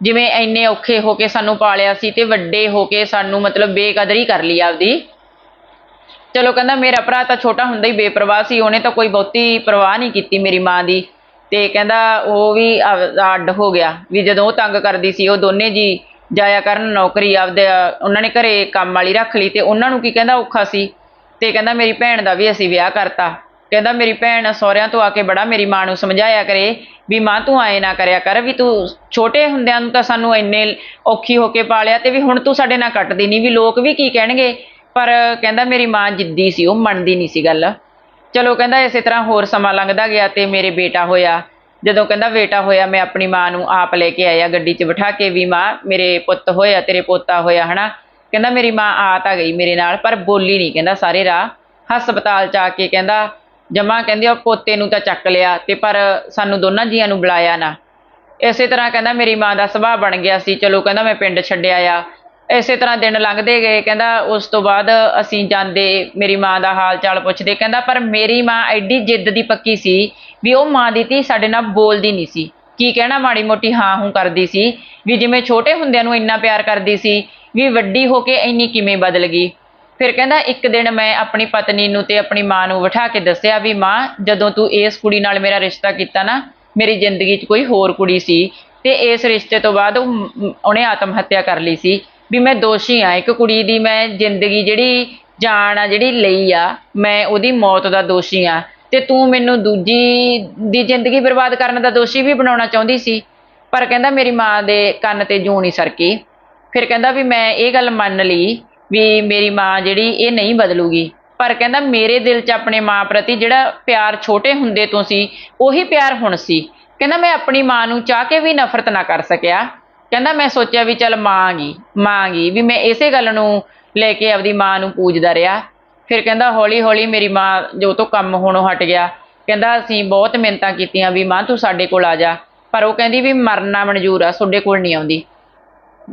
ਜਿਵੇਂ ਇੰਨੇ ਔਖੇ ਹੋ ਕੇ ਸਾਨੂੰ ਪਾਲਿਆ ਸੀ ਤੇ ਵੱਡੇ ਹੋ ਕੇ ਸਾਨੂੰ ਮਤਲਬ ਬੇਕਦਰੀ ਕਰ ਲਈ ਆਪਦੀ। ਚਲੋ ਕਹਿੰਦਾ ਮੇਰਾ ਭਰਾ ਤਾਂ ਛੋਟਾ ਹੁੰਦਾ ਹੀ ਬੇਪਰਵਾਹ ਸੀ, ਉਹਨੇ ਤਾਂ ਕੋਈ ਬਹੁਤੀ ਪਰਵਾਹ ਨਹੀਂ ਕੀਤੀ ਮੇਰੀ ਮਾਂ ਦੀ। ਤੇ ਕਹਿੰਦਾ ਉਹ ਵੀ ਅੱਡ ਹੋ ਗਿਆ ਵੀ ਜਦੋਂ ਉਹ ਤੰਗ ਕਰਦੀ ਸੀ, ਉਹ ਦੋਨੇ ਜੀ ਜਾਇਆ ਕਰਨ ਨੌਕਰੀ ਆਪਦੇ, ਉਹਨਾਂ ਨੇ ਘਰੇ ਕੰਮ ਵਾਲੀ ਰੱਖ ਲਈ ਤੇ ਉਹਨਾਂ ਨੂੰ ਕੀ ਕਹਿੰਦਾ ਔਖਾ ਸੀ। ਤੇ ਕਹਿੰਦਾ ਮੇਰੀ ਭੈਣ ਦਾ ਵੀ ਅਸੀਂ ਵਿਆਹ ਕਰਤਾ। ਕਹਿੰਦਾ ਮੇਰੀ ਭੈਣ ਸਹੁਰਿਆਂ ਤੋਂ ਆ ਕੇ ਬੜਾ ਮੇਰੀ ਮਾਂ ਨੂੰ ਸਮਝਾਇਆ ਕਰੇ ਵੀ ਮਾਂ ਤੂੰ ਆਏ ਨਾ ਕਰਿਆ ਕਰ ਵੀ ਤੂੰ ਛੋਟੇ ਹੁੰਦਿਆਂ ਨੂੰ ਤਾਂ ਸਾਨੂੰ ਇੰਨੇ ਔਖੀ ਹੋ ਕੇ ਪਾਲਿਆ ਤੇ ਵੀ ਹੁਣ ਤੂੰ ਸਾਡੇ ਨਾਲ ਕੱਟਦੀ ਨਹੀਂ ਵੀ ਲੋਕ ਵੀ ਕੀ ਕਹਿਣਗੇ? ਪਰ ਕਹਿੰਦਾ ਮੇਰੀ ਮਾਂ ਜਿੱਦੀ ਸੀ, ਉਹ ਮੰਨਦੀ ਨਹੀਂ ਸੀ ਗੱਲ। ਚਲੋ ਕਹਿੰਦਾ ਇਸੇ ਤਰ੍ਹਾਂ ਹੋਰ ਸਮਾਂ ਲੰਘਦਾ ਗਿਆ ਤੇ ਮੇਰੇ ਬੇਟਾ ਹੋਇਆ। ਜਦੋਂ ਕਹਿੰਦਾ ਬੇਟਾ ਹੋਇਆ, ਮੈਂ ਆਪਣੀ ਮਾਂ ਨੂੰ ਆਪ ਲੈ ਕੇ ਆਇਆ, ਗੱਡੀ 'ਚ ਬਿਠਾ ਕੇ ਵੀ ਮਾਂ, ਮੇਰੇ ਪੁੱਤ ਹੋਇਆ, ਤੇਰੇ ਪੋਤਾ ਹੋਇਆ, ਹਨਾ? ਕਹਿੰਦਾ ਮੇਰੀ ਮਾਂ ਆ ਤਾਂ ਗਈ ਮੇਰੇ ਨਾਲ, ਪਰ ਬੋਲੀ ਨਹੀਂ, ਕਹਿੰਦਾ ਸਾਰੇ ਰਾਹ ਹਸਪਤਾਲ 'ਚ ਆ ਕੇ ਕਹਿੰਦਾ, ਜਮਾ ਕਹਿੰਦੇ ਉਹ ਪੋਤੇ ਨੂੰ ਤਾਂ ਚੱਕ ਲਿਆ ਤੇ ਪਰ ਸਾਨੂੰ ਦੋਨਾਂ ਜੀਆਂ ਨੂੰ ਬੁਲਾਇਆ ਨਾ। ਇਸੇ ਤਰ੍ਹਾਂ ਕਹਿੰਦਾ ਮੇਰੀ ਮਾਂ ਦਾ ਸੁਭਾਅ ਬਣ ਗਿਆ ਸੀ, ਚਲੋ ਕਹਿੰਦਾ ਮੈਂ ਪਿੰਡ ਛੱਡਿਆ ਆ। ਇਸੇ ਤਰ੍ਹਾਂ ਦਿਨ ਲੰਘਦੇ ਗਏ, ਕਹਿੰਦਾ ਉਸ ਤੋਂ ਬਾਅਦ ਅਸੀਂ ਜਾਂਦੇ, ਮੇਰੀ ਮਾਂ ਦਾ ਹਾਲ ਚਾਲ ਪੁੱਛਦੇ, ਕਹਿੰਦਾ, ਪਰ ਮੇਰੀ ਮਾਂ ਐਡੀ ਜਿੱਦ ਦੀ ਪੱਕੀ ਸੀ ਵੀ ਉਹ ਮਾਂ ਦੀ ਧੀ ਸਾਡੇ ਨਾਲ ਬੋਲਦੀ ਨਹੀਂ ਸੀ। ਕੀ ਕਹਿਣਾ, ਮਾੜੀ ਮੋਟੀ ਹਾਂ ਹੂੰ ਕਰਦੀ ਸੀ। ਵੀ ਜਿਵੇਂ ਛੋਟੇ ਹੁੰਦਿਆਂ ਨੂੰ ਇੰਨਾ ਪਿਆਰ ਕਰਦੀ ਸੀ, ਵੀ ਵੱਡੀ ਹੋ ਕੇ ਇੰਨੀ ਕਿਵੇਂ ਬਦਲ ਗਈ? ਫਿਰ ਕਹਿੰਦਾ, ਇੱਕ ਦਿਨ ਮੈਂ ਆਪਣੀ ਪਤਨੀ ਨੂੰ ਤੇ ਆਪਣੀ ਮਾਂ ਨੂੰ ਬਿਠਾ ਕੇ ਦੱਸਿਆ ਵੀ, ਮਾਂ, ਜਦੋਂ ਤੂੰ ਇਸ ਕੁੜੀ ਨਾਲ ਮੇਰਾ ਰਿਸ਼ਤਾ ਕੀਤਾ ਨਾ, ਮੇਰੀ ਜ਼ਿੰਦਗੀ 'ਚ ਕੋਈ ਹੋਰ ਕੁੜੀ ਸੀ ਤੇ ਇਸ ਰਿਸ਼ਤੇ ਤੋਂ ਬਾਅਦ ਉਹਨੇ ਆਤਮ ਹੱਤਿਆ ਕਰ ਲਈ ਸੀ। ਵੀ ਮੈਂ ਦੋਸ਼ੀ ਆ, ਇੱਕ ਕੁੜੀ ਦੀ ਮੈਂ ਜ਼ਿੰਦਗੀ ਜਿਹੜੀ ਜਾਨ ਆ, ਜਿਹੜੀ ਲਈ ਆ, ਮੈਂ ਉਹਦੀ ਮੌਤ ਦਾ ਦੋਸ਼ੀ ਆ। ਤੇ ਤੂੰ ਮੈਨੂੰ ਦੂਜੀ ਦੀ ਜ਼ਿੰਦਗੀ ਬਰਬਾਦ ਕਰਨ ਦਾ ਦੋਸ਼ੀ ਵੀ ਬਣਾਉਣਾ ਚਾਹੁੰਦੀ ਸੀ, ਪਰ ਕਹਿੰਦਾ ਮੇਰੀ ਮਾਂ ਦੇ ਕੰਨ ਤੇ ਜੂੰ ਨਹੀਂ ਸਰਕੀ। ਫਿਰ ਕਹਿੰਦਾ ਵੀ ਮੈਂ ਇਹ ਗੱਲ ਮੰਨ ਲਈ ਵੀ ਮੇਰੀ ਮਾਂ ਜਿਹੜੀ ਇਹ ਨਹੀਂ ਬਦਲੂਗੀ। ਪਰ ਕਹਿੰਦਾ ਮੇਰੇ ਦਿਲ 'ਚ ਆਪਣੇ ਮਾਂ ਪ੍ਰਤੀ ਜਿਹੜਾ ਪਿਆਰ ਛੋਟੇ ਹੁੰਦੇ ਤੋਂ ਸੀ, ਉਹੀ ਪਿਆਰ ਹੁਣ ਸੀ। ਕਹਿੰਦਾ ਮੈਂ ਆਪਣੀ ਮਾਂ ਨੂੰ ਚਾਹ ਕੇ ਵੀ ਨਫ਼ਰਤ ਨਾ ਕਰ ਸਕਿਆ। ਕਹਿੰਦਾ ਮੈਂ ਸੋਚਿਆ ਵੀ ਚੱਲ ਮਾਂ ਗਈ ਮਾਂ ਗਈ ਵੀ ਮੈਂ ਇਸੇ ਗੱਲ ਨੂੰ ਲੈ ਕੇ ਆਪਦੀ ਮਾਂ ਨੂੰ ਪੂਜਦਾ ਰਿਹਾ। ਫਿਰ ਕਹਿੰਦਾ, ਹੌਲੀ ਹੌਲੀ ਮੇਰੀ ਮਾਂ ਜੋ ਤੋਂ ਕੰਮ ਹੋਣੋਂ ਹਟ ਗਿਆ। ਕਹਿੰਦਾ, ਅਸੀਂ ਬਹੁਤ ਮਿਹਨਤਾਂ ਕੀਤੀਆਂ ਵੀ ਮਾਂ, ਤੂੰ ਸਾਡੇ ਕੋਲ ਆ ਜਾ। ਪਰ ਉਹ ਕਹਿੰਦੀ ਵੀ ਮਰਨਾ ਮਨਜ਼ੂਰ ਆ, ਤੁਹਾਡੇ ਕੋਲ ਨਹੀਂ ਆਉਂਦੀ।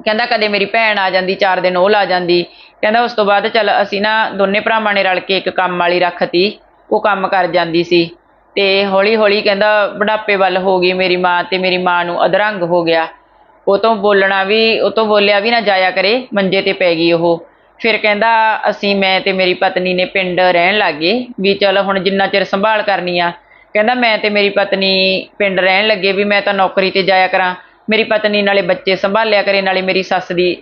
ਕਹਿੰਦਾ, ਕਦੇ ਮੇਰੀ ਭੈਣ ਆ ਜਾਂਦੀ, ਚਾਰ ਦਿਨ ਉਹ ਲਾ ਜਾਂਦੀ। ਕਹਿੰਦਾ, ਉਸ ਤੋਂ ਬਾਅਦ ਚੱਲ ਅਸੀਂ ਨਾ ਦੋਨੇ ਭਰਾਵਾਂ ਨੇ ਰਲ ਕੇ ਇੱਕ ਕੰਮ ਵਾਲੀ ਰੱਖਤੀ, ਉਹ ਕੰਮ ਕਰ ਜਾਂਦੀ ਸੀ। ਤੇ ਹੌਲੀ ਹੌਲੀ ਕਹਿੰਦਾ, ਬੁਢਾਪੇ ਵੱਲ ਹੋ ਗਈ ਮੇਰੀ ਮਾਂ ਤੇ ਮੇਰੀ ਮਾਂ ਨੂੰ ਅਧਰੰਗ ਹੋ ਗਿਆ। ਉਹ ਤੋਂ ਬੋਲਣਾ ਵੀ, ਉਹ ਤੋਂ ਬੋਲਿਆ ਵੀ ਨਾ ਜਾਇਆ ਕਰੇ, ਮੰਜੇ ਤੇ ਪੈ ਗਈ ਉਹ। ਫਿਰ ਕਹਿੰਦਾ, ਅਸੀਂ, ਮੈਂ ਤੇ ਮੇਰੀ ਪਤਨੀ ਨੇ ਪਿੰਡ ਰਹਿਣ ਲੱਗੇ ਵੀ ਚਲ ਹੁਣ ਜਿੰਨਾ ਚਿਰ ਸੰਭਾਲ ਕਰਨੀ ਆ। ਕਹਿੰਦਾ, ਮੈਂ ਤੇ ਮੇਰੀ ਪਤਨੀ ਪਿੰਡ ਰਹਿਣ ਲੱਗੇ ਵੀ ਮੈਂ ਤਾਂ ਨੌਕਰੀ ਤੇ ਜਾਇਆ ਕਰਾਂ। ਮੇਰੀ ਪਤਨੀ ਨਾਲੇ ਬੱਚੇ ਸੰਭਾਲਿਆ ਕਰੇ, ਨਾਲੇ ਮੇਰੀ ਸੱਸ ਦੀ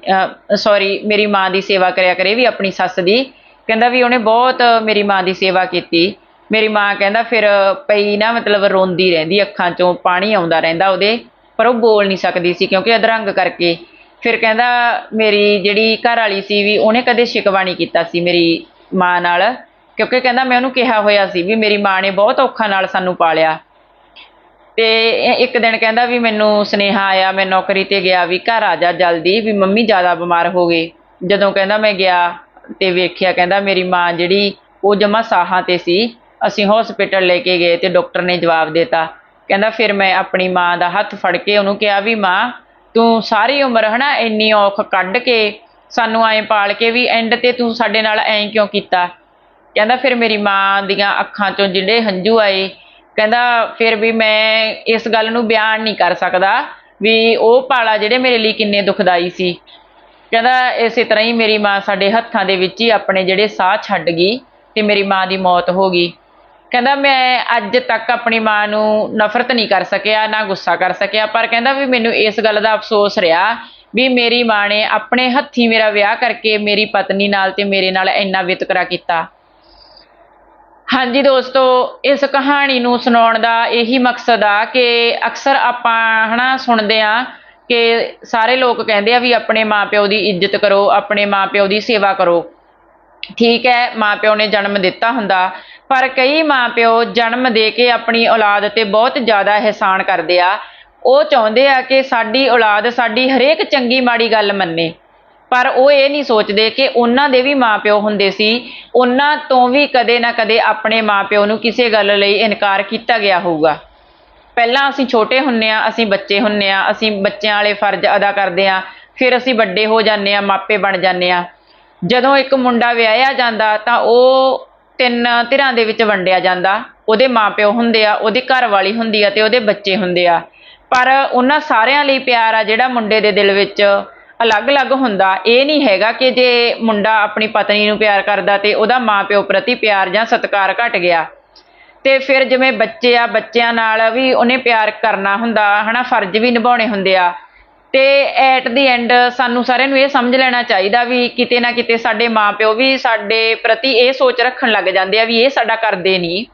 ਸੌਰੀ, ਮੇਰੀ ਮਾਂ ਦੀ ਸੇਵਾ ਕਰਿਆ ਕਰੇ ਵੀ ਆਪਣੀ ਸੱਸ ਦੀ। ਕਹਿੰਦਾ ਵੀ ਉਹਨੇ ਬਹੁਤ ਮੇਰੀ ਮਾਂ ਦੀ ਸੇਵਾ ਕੀਤੀ। ਮੇਰੀ ਮਾਂ ਕਹਿੰਦਾ, ਫਿਰ ਪਈ ਨਾ ਮਤਲਬ ਰੋਂਦੀ ਰਹਿੰਦੀ, ਅੱਖਾਂ ਚੋਂ ਪਾਣੀ ਆਉਂਦਾ ਰਹਿੰਦਾ ਉਹਦੇ। ਪਰ ਉਹ ਬੋਲ ਨਹੀਂ ਸਕਦੀ ਸੀ ਕਿਉਂਕਿ ਅਧਰੰਗ ਕਰਕੇ। ਫਿਰ ਕਹਿੰਦਾ ਮੇਰੀ ਜਿਹੜੀ ਘਰ ਵਾਲੀ ਸੀ ਵੀ ਉਹਨੇ ਕਦੇ ਸ਼ਿਕਵਾ ਨਹੀਂ ਕੀਤਾ ਸੀ ਮੇਰੀ ਮਾਂ ਨਾਲ। ਕਿਉਂਕਿ ਕਹਿੰਦਾ ਮੈਂ ਉਹਨੂੰ ਕਿਹਾ ਹੋਇਆ ਸੀ ਵੀ ਮੇਰੀ ਮਾਂ ਨੇ ਬਹੁਤ ਔਖਾ ਨਾਲ ਸਾਨੂੰ ਪਾਲਿਆ। ਤੇ ਇੱਕ ਦਿਨ ਕਹਿੰਦਾ ਵੀ ਮੈਨੂੰ ਸੁਨੇਹਾ ਆਇਆ, ਮੈਂ ਨੌਕਰੀ ਤੇ ਗਿਆ ਵੀ ਘਰ ਆ ਜਾ ਜਲਦੀ ਵੀ ਮੰਮੀ ਜ਼ਿਆਦਾ ਬਿਮਾਰ ਹੋ ਗਏ। ਜਦੋਂ ਕਹਿੰਦਾ ਮੈਂ ਗਿਆ ਤੇ ਵੇਖਿਆ ਕਹਿੰਦਾ ਮੇਰੀ ਮਾਂ ਜਿਹੜੀ ਉਹ ਜਮਾ ਸਾਹਾਂ ਤੇ ਸੀ। ਅਸੀਂ ਹਸਪੀਟਲ ਲੈ ਕੇ ਗਏ ਤੇ ਡਾਕਟਰ ਨੇ ਜਵਾਬ ਦਿੱਤਾ। ਕਹਿੰਦਾ ਫਿਰ ਮੈਂ ਆਪਣੀ ਮਾਂ ਦਾ ਹੱਥ ਫੜ ਕੇ ਉਹਨੂੰ ਕਿਹਾ ਵੀ ਮਾਂ, ਤੂੰ ਸਾਰੀ ਉਮਰ ਹਨਾ ਇੰਨੀ ਔਖ ਕੱਢ ਕੇ ਸਾਨੂੰ ਐਂ ਪਾਲ ਕੇ ਵੀ ਐਂਡ ਤੇ ਤੂੰ ਸਾਡੇ ਨਾਲ ਐਂ ਕਿਉਂ ਕੀਤਾ? ਕਹਿੰਦਾ ਫਿਰ ਮੇਰੀ ਮਾਂ ਦੀਆਂ ਅੱਖਾਂ ਚੋਂ ਜਿਹੜੇ ਹੰਝੂ ਆਏ। ਕਹਿੰਦਾ ਫਿਰ ਵੀ ਮੈਂ ਇਸ ਗੱਲ ਨੂੰ ਬਿਆਨ ਨਹੀਂ ਕਰ ਸਕਦਾ ਵੀ ਉਹ ਪਾਲਾ ਜਿਹੜੇ ਮੇਰੇ ਲਈ ਕਿੰਨੇ ਦੁਖਦਾਈ ਸੀ। ਕਹਿੰਦਾ ਇਸੇ ਤਰ੍ਹਾਂ ਹੀ ਮੇਰੀ ਮਾਂ ਸਾਡੇ ਹੱਥਾਂ ਦੇ ਵਿੱਚ ਹੀ ਆਪਣੇ ਜਿਹੜੇ ਸਾਹ ਛੱਡ ਗਈ ਤੇ ਮੇਰੀ ਮਾਂ ਦੀ ਮੌਤ ਹੋ ਗਈ। ਕਹਿੰਦਾ ਮੈਂ ਅੱਜ ਤੱਕ ਆਪਣੀ ਮਾਂ ਨੂੰ ਨਫ਼ਰਤ ਨਹੀਂ ਕਰ ਸਕਿਆ, ਨਾ ਗੁੱਸਾ ਕਰ ਸਕਿਆ, ਪਰ ਕਹਿੰਦਾ ਵੀ ਮੈਨੂੰ ਇਸ ਗੱਲ ਦਾ ਅਫਸੋਸ ਰਿਹਾ ਵੀ ਮੇਰੀ ਮਾਂ ਨੇ ਆਪਣੇ ਹੱਥੀਂ ਮੇਰਾ ਵਿਆਹ ਕਰਕੇ ਮੇਰੀ ਪਤਨੀ ਨਾਲ ਤੇ ਮੇਰੇ ਨਾਲ ਇੰਨਾ ਵਿਤਕਰਾ ਕੀਤਾ। ਹਾਂਜੀ ਦੋਸਤੋ, ਇਸ ਕਹਾਣੀ ਨੂੰ ਸੁਣਾਉਣ ਦਾ ਇਹੀ ਮਕਸਦ ਆ ਕਿ ਅਕਸਰ ਆਪਾਂ ਹਨਾ ਸੁਣਦੇ ਆ ਕਿ ਸਾਰੇ ਲੋਕ ਕਹਿੰਦੇ ਆ ਵੀ ਆਪਣੇ ਮਾਪਿਓ ਦੀ ਇੱਜ਼ਤ ਕਰੋ, ਆਪਣੇ ਮਾਪਿਓ ਦੀ ਸੇਵਾ ਕਰੋ। ਠੀਕ ਹੈ, ਮਾਪਿਓ ਨੇ ਜਨਮ ਦਿੱਤਾ ਹੁੰਦਾ, ਪਰ ਕਈ ਮਾਪਿਓ ਜਨਮ ਦੇ ਕੇ ਆਪਣੀ ਔਲਾਦ ਤੇ ਬਹੁਤ ਜ਼ਿਆਦਾ ਅਹਿਸਾਨ ਕਰਦੇ ਆ। ਉਹ ਚਾਹੁੰਦੇ ਆ ਕਿ ਸਾਡੀ ਔਲਾਦ ਸਾਡੀ ਹਰੇਕ ਚੰਗੀ ਮਾੜੀ ਗੱਲ ਮੰਨੇ। ਪਰ ਉਹ ਇਹ ਨਹੀਂ ਸੋਚਦੇ ਕਿ ਉਹਨਾਂ ਦੇ ਵੀ ਮਾਪਿਓ ਹੁੰਦੇ ਸੀ। ਉਹਨਾਂ ਤੋਂ ਵੀ ਕਦੇ ਨਾ ਕਦੇ ਆਪਣੇ ਮਾਪਿਓ ਨੂੰ ਕਿਸੇ ਗੱਲ ਲਈ ਇਨਕਾਰ ਕੀਤਾ ਗਿਆ ਹੋਊਗਾ। ਪਹਿਲਾਂ ਅਸੀਂ ਛੋਟੇ ਹੁੰਨੇ ਆ, ਅਸੀਂ ਬੱਚੇ ਹੁੰਨੇ ਆ, ਅਸੀਂ ਬੱਚਿਆਂ ਵਾਲੇ ਫਰਜ਼ ਅਦਾ ਕਰਦੇ ਆ, ਫਿਰ ਅਸੀਂ ਵੱਡੇ ਹੋ ਜਾਂਦੇ ਆ, ਮਾਪੇ ਬਣ ਜਾਂਦੇ ਆ। ਜਦੋਂ ਇੱਕ ਮੁੰਡਾ ਵਿਆਹਿਆ ਜਾਂਦਾ ਤਾਂ ਉਹ ਤਿੰਨ ਧਿਰਾਂ ਦੇ ਵਿੱਚ ਵੰਡਿਆ ਜਾਂਦਾ। ਉਹਦੇ ਮਾਪਿਓ ਹੁੰਦੇ ਆ, ਉਹਦੀ ਘਰ ਵਾਲੀ ਹੁੰਦੀ ਆ ਤੇ ਉਹਦੇ ਬੱਚੇ ਹੁੰਦੇ ਆ। ਪਰ ਉਹਨਾਂ ਸਾਰਿਆਂ ਲਈ ਪਿਆਰ ਆ ਜਿਹੜਾ ਮੁੰਡੇ ਦੇ ਦਿਲ ਵਿੱਚ ਅਲੱਗ-ਅਲੱਗ ਹੁੰਦਾ। ਇਹ ਨਹੀਂ ਹੈਗਾ ਕਿ ਜੇ ਮੁੰਡਾ ਆਪਣੀ ਪਤਨੀ ਨੂੰ ਪਿਆਰ ਕਰਦਾ ਤੇ ਉਹਦਾ ਮਾਪਿਓ ਪ੍ਰਤੀ ਪਿਆਰ ਜਾਂ ਸਤਿਕਾਰ ਘਟ ਗਿਆ। ਤੇ ਫਿਰ ਜਿਵੇਂ ਬੱਚੇ ਆ, ਬੱਚਿਆਂ ਨਾਲ ਵੀ ਉਹਨੇ ਪਿਆਰ ਕਰਨਾ ਹੁੰਦਾ, ਹਨਾ, ਫਰਜ਼ ਵੀ ਨਿਭਾਉਣੇ ਹੁੰਦੇ ਆ। ਤੇ ਐਟ ਦੀ ਐਂਡ ਸਾਨੂੰ ਸਾਰਿਆਂ ਨੂੰ ਇਹ ਸਮਝ ਲੈਣਾ ਚਾਹੀਦਾ ਵੀ ਕਿਤੇ ਨਾ ਕਿਤੇ ਸਾਡੇ ਮਾਪਿਓ ਵੀ ਸਾਡੇ ਪ੍ਰਤੀ ਇਹ ਸੋਚ ਰੱਖਣ ਲੱਗ ਜਾਂਦੇ ਆ ਵੀ ਇਹ ਸਾਡਾ ਕਰਦੇ ਨਹੀਂ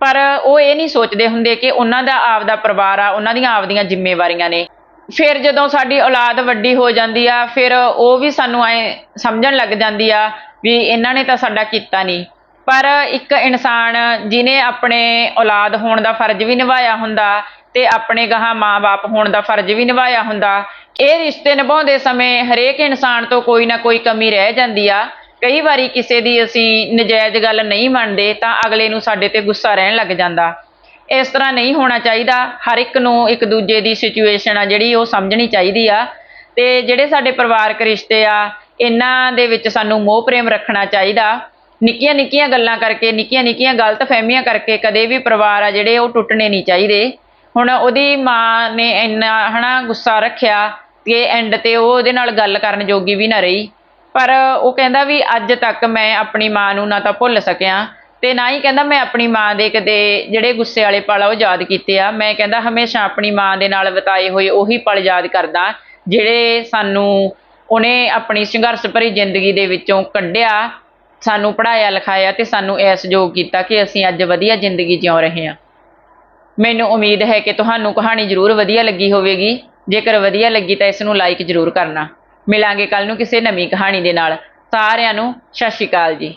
ਪਰ ਉਹ ਇਹ ਨਹੀਂ ਸੋਚਦੇ ਹੁੰਦੇ ਕਿ ਉਹਨਾਂ ਦਾ ਆਪਦਾ ਪਰਿਵਾਰ ਆ, ਉਹਨਾਂ ਦੀਆਂ ਆਪਦੀਆਂ ਜ਼ਿੰਮੇਵਾਰੀਆਂ ਨੇ। ਫਿਰ ਜਦੋਂ ਸਾਡੀ ਔਲਾਦ ਵੱਡੀ ਹੋ ਜਾਂਦੀ ਆ, ਫਿਰ ਉਹ ਵੀ ਸਾਨੂੰ ਐ ਸਮਝਣ ਲੱਗ ਜਾਂਦੀ ਆ ਵੀ ਇਹਨਾਂ ਨੇ ਤਾਂ ਸਾਡਾ ਕੀਤਾ ਨਹੀਂ ਪਰ ਇੱਕ ਇਨਸਾਨ ਜਿਨੇ ਆਪਣੇ ਔਲਾਦ ਹੋਣ ਦਾ ਫਰਜ਼ ਵੀ ਨਿਭਾਇਆ ਹੁੰਦਾ ਤੇ ਆਪਣੇ ਗਾਹਾਂ ਮਾਂ-ਬਾਪ ਹੋਣ ਦਾ ਫਰਜ਼ ਵੀ ਨਿਭਾਇਆ ਹੁੰਦਾ ਇਹ ਰਿਸ਼ਤੇ ਨਿਭਾਉਂਦੇ ਸਮੇਂ ਹਰੇਕ ਇਨਸਾਨ ਤੋਂ ਕੋਈ ਨਾ ਕੋਈ ਕਮੀ ਰਹਿ ਜਾਂਦੀ ਆ। ਕਈ ਵਾਰੀ ਕਿਸੇ ਦੀ ਅਸੀਂ ਨਜਾਇਜ਼ ਗੱਲ ਨਹੀਂ ਮੰਨਦੇ ਤਾਂ ਅਗਲੇ ਨੂੰ ਸਾਡੇ ਤੇ ਗੁੱਸਾ ਰਹਿਣ ਲੱਗ ਜਾਂਦਾ। ਇਸ ਤਰ੍ਹਾਂ ਨਹੀਂ ਹੋਣਾ ਚਾਹੀਦਾ। ਹਰ ਇੱਕ ਨੂੰ ਇੱਕ ਦੂਜੇ ਦੀ ਸਿਚੁਏਸ਼ਨ ਆ ਜਿਹੜੀ ਉਹ ਸਮਝਣੀ ਚਾਹੀਦੀ ਆ। ਤੇ ਜਿਹੜੇ ਸਾਡੇ ਪਰਿਵਾਰਕ ਰਿਸ਼ਤੇ ਆ, ਇਹਨਾਂ ਦੇ ਵਿੱਚ ਸਾਨੂੰ ਮੋਹ ਪ੍ਰੇਮ ਰੱਖਣਾ ਚਾਹੀਦਾ। ਨਿੱਕੀਆਂ ਨਿੱਕੀਆਂ ਗੱਲਾਂ ਕਰਕੇ, ਨਿੱਕੀਆਂ ਨਿੱਕੀਆਂ ਗਲਤ ਫਹਿਮੀਆਂ ਕਰਕੇ ਕਦੇ ਵੀ ਪਰਿਵਾਰ ਆ ਜਿਹੜੇ ਉਹ ਟੁੱਟਣੇ ਨਹੀਂ ਚਾਹੀਦੇ। ਹੁਣ ਉਹਦੀ ਮਾਂ ਨੇ ਇੰਨਾ ਹਨਾ ਗੁੱਸਾ ਰੱਖਿਆ ਕਿ ਐਂਡ ਤੇ ਉਹ ਉਹਦੇ ਨਾਲ ਗੱਲ ਕਰਨ ਜੋਗੀ ਵੀ ਨਾ ਰਹੀ। ਪਰ ਉਹ ਕਹਿੰਦਾ ਵੀ ਅੱਜ ਤੱਕ ਮੈਂ ਆਪਣੀ ਮਾਂ ਨੂੰ ਨਾ ਤਾਂ ਭੁੱਲ ਸਕਿਆ ਤੇ ਨਾ ਹੀ ਕਹਿੰਦਾ ਮੈਂ ਆਪਣੀ ਮਾਂ ਦੇ ਕਦੇ ਜਿਹੜੇ ਗੁੱਸੇ ਵਾਲੇ ਪਲ ਆ ਉਹ ਯਾਦ ਕੀਤੇ ਆ। ਮੈਂ ਕਹਿੰਦਾ ਹਮੇਸ਼ਾ ਆਪਣੀ ਮਾਂ ਦੇ ਨਾਲ ਬਿਤਾਏ ਹੋਏ ਉਹੀ ਪਲ ਯਾਦ ਕਰਦਾ ਜਿਹੜੇ ਸਾਨੂੰ ਉਹਨੇ ਆਪਣੀ ਸੰਘਰਸ਼ ਭਰੀ ਜ਼ਿੰਦਗੀ ਦੇ ਵਿੱਚੋਂ ਕੱਢਿਆ, ਸਾਨੂੰ ਪੜਾਇਆ ਲਿਖਾਇਆ ਤੇ ਸਾਨੂੰ ਇਸ ਯੋਗ ਕੀਤਾ ਕਿ ਅਸੀਂ ਅੱਜ ਵਧੀਆ ਜ਼ਿੰਦਗੀ ਜਿਉ ਰਹੇ ਹਾਂ। ਮੈਨੂੰ ਉਮੀਦ ਹੈ ਕਿ ਤੁਹਾਨੂੰ ਕਹਾਣੀ ਜ਼ਰੂਰ ਵਧੀਆ ਲੱਗੀ ਹੋਵੇਗੀ। ਜੇਕਰ ਵਧੀਆ ਲੱਗੀ ਤਾਂ ਇਸ ਨੂੰ ਲਾਈਕ ਜ਼ਰੂਰ ਕਰਨਾ। ਮਿਲਾਂਗੇ ਕੱਲ ਨੂੰ ਕਿਸੇ ਨਵੀਂ ਕਹਾਣੀ ਦੇ ਨਾਲ। ਸਾਰਿਆਂ ਨੂੰ ਸਤਿ ਸ਼੍ਰੀ ਅਕਾਲ ਜੀ।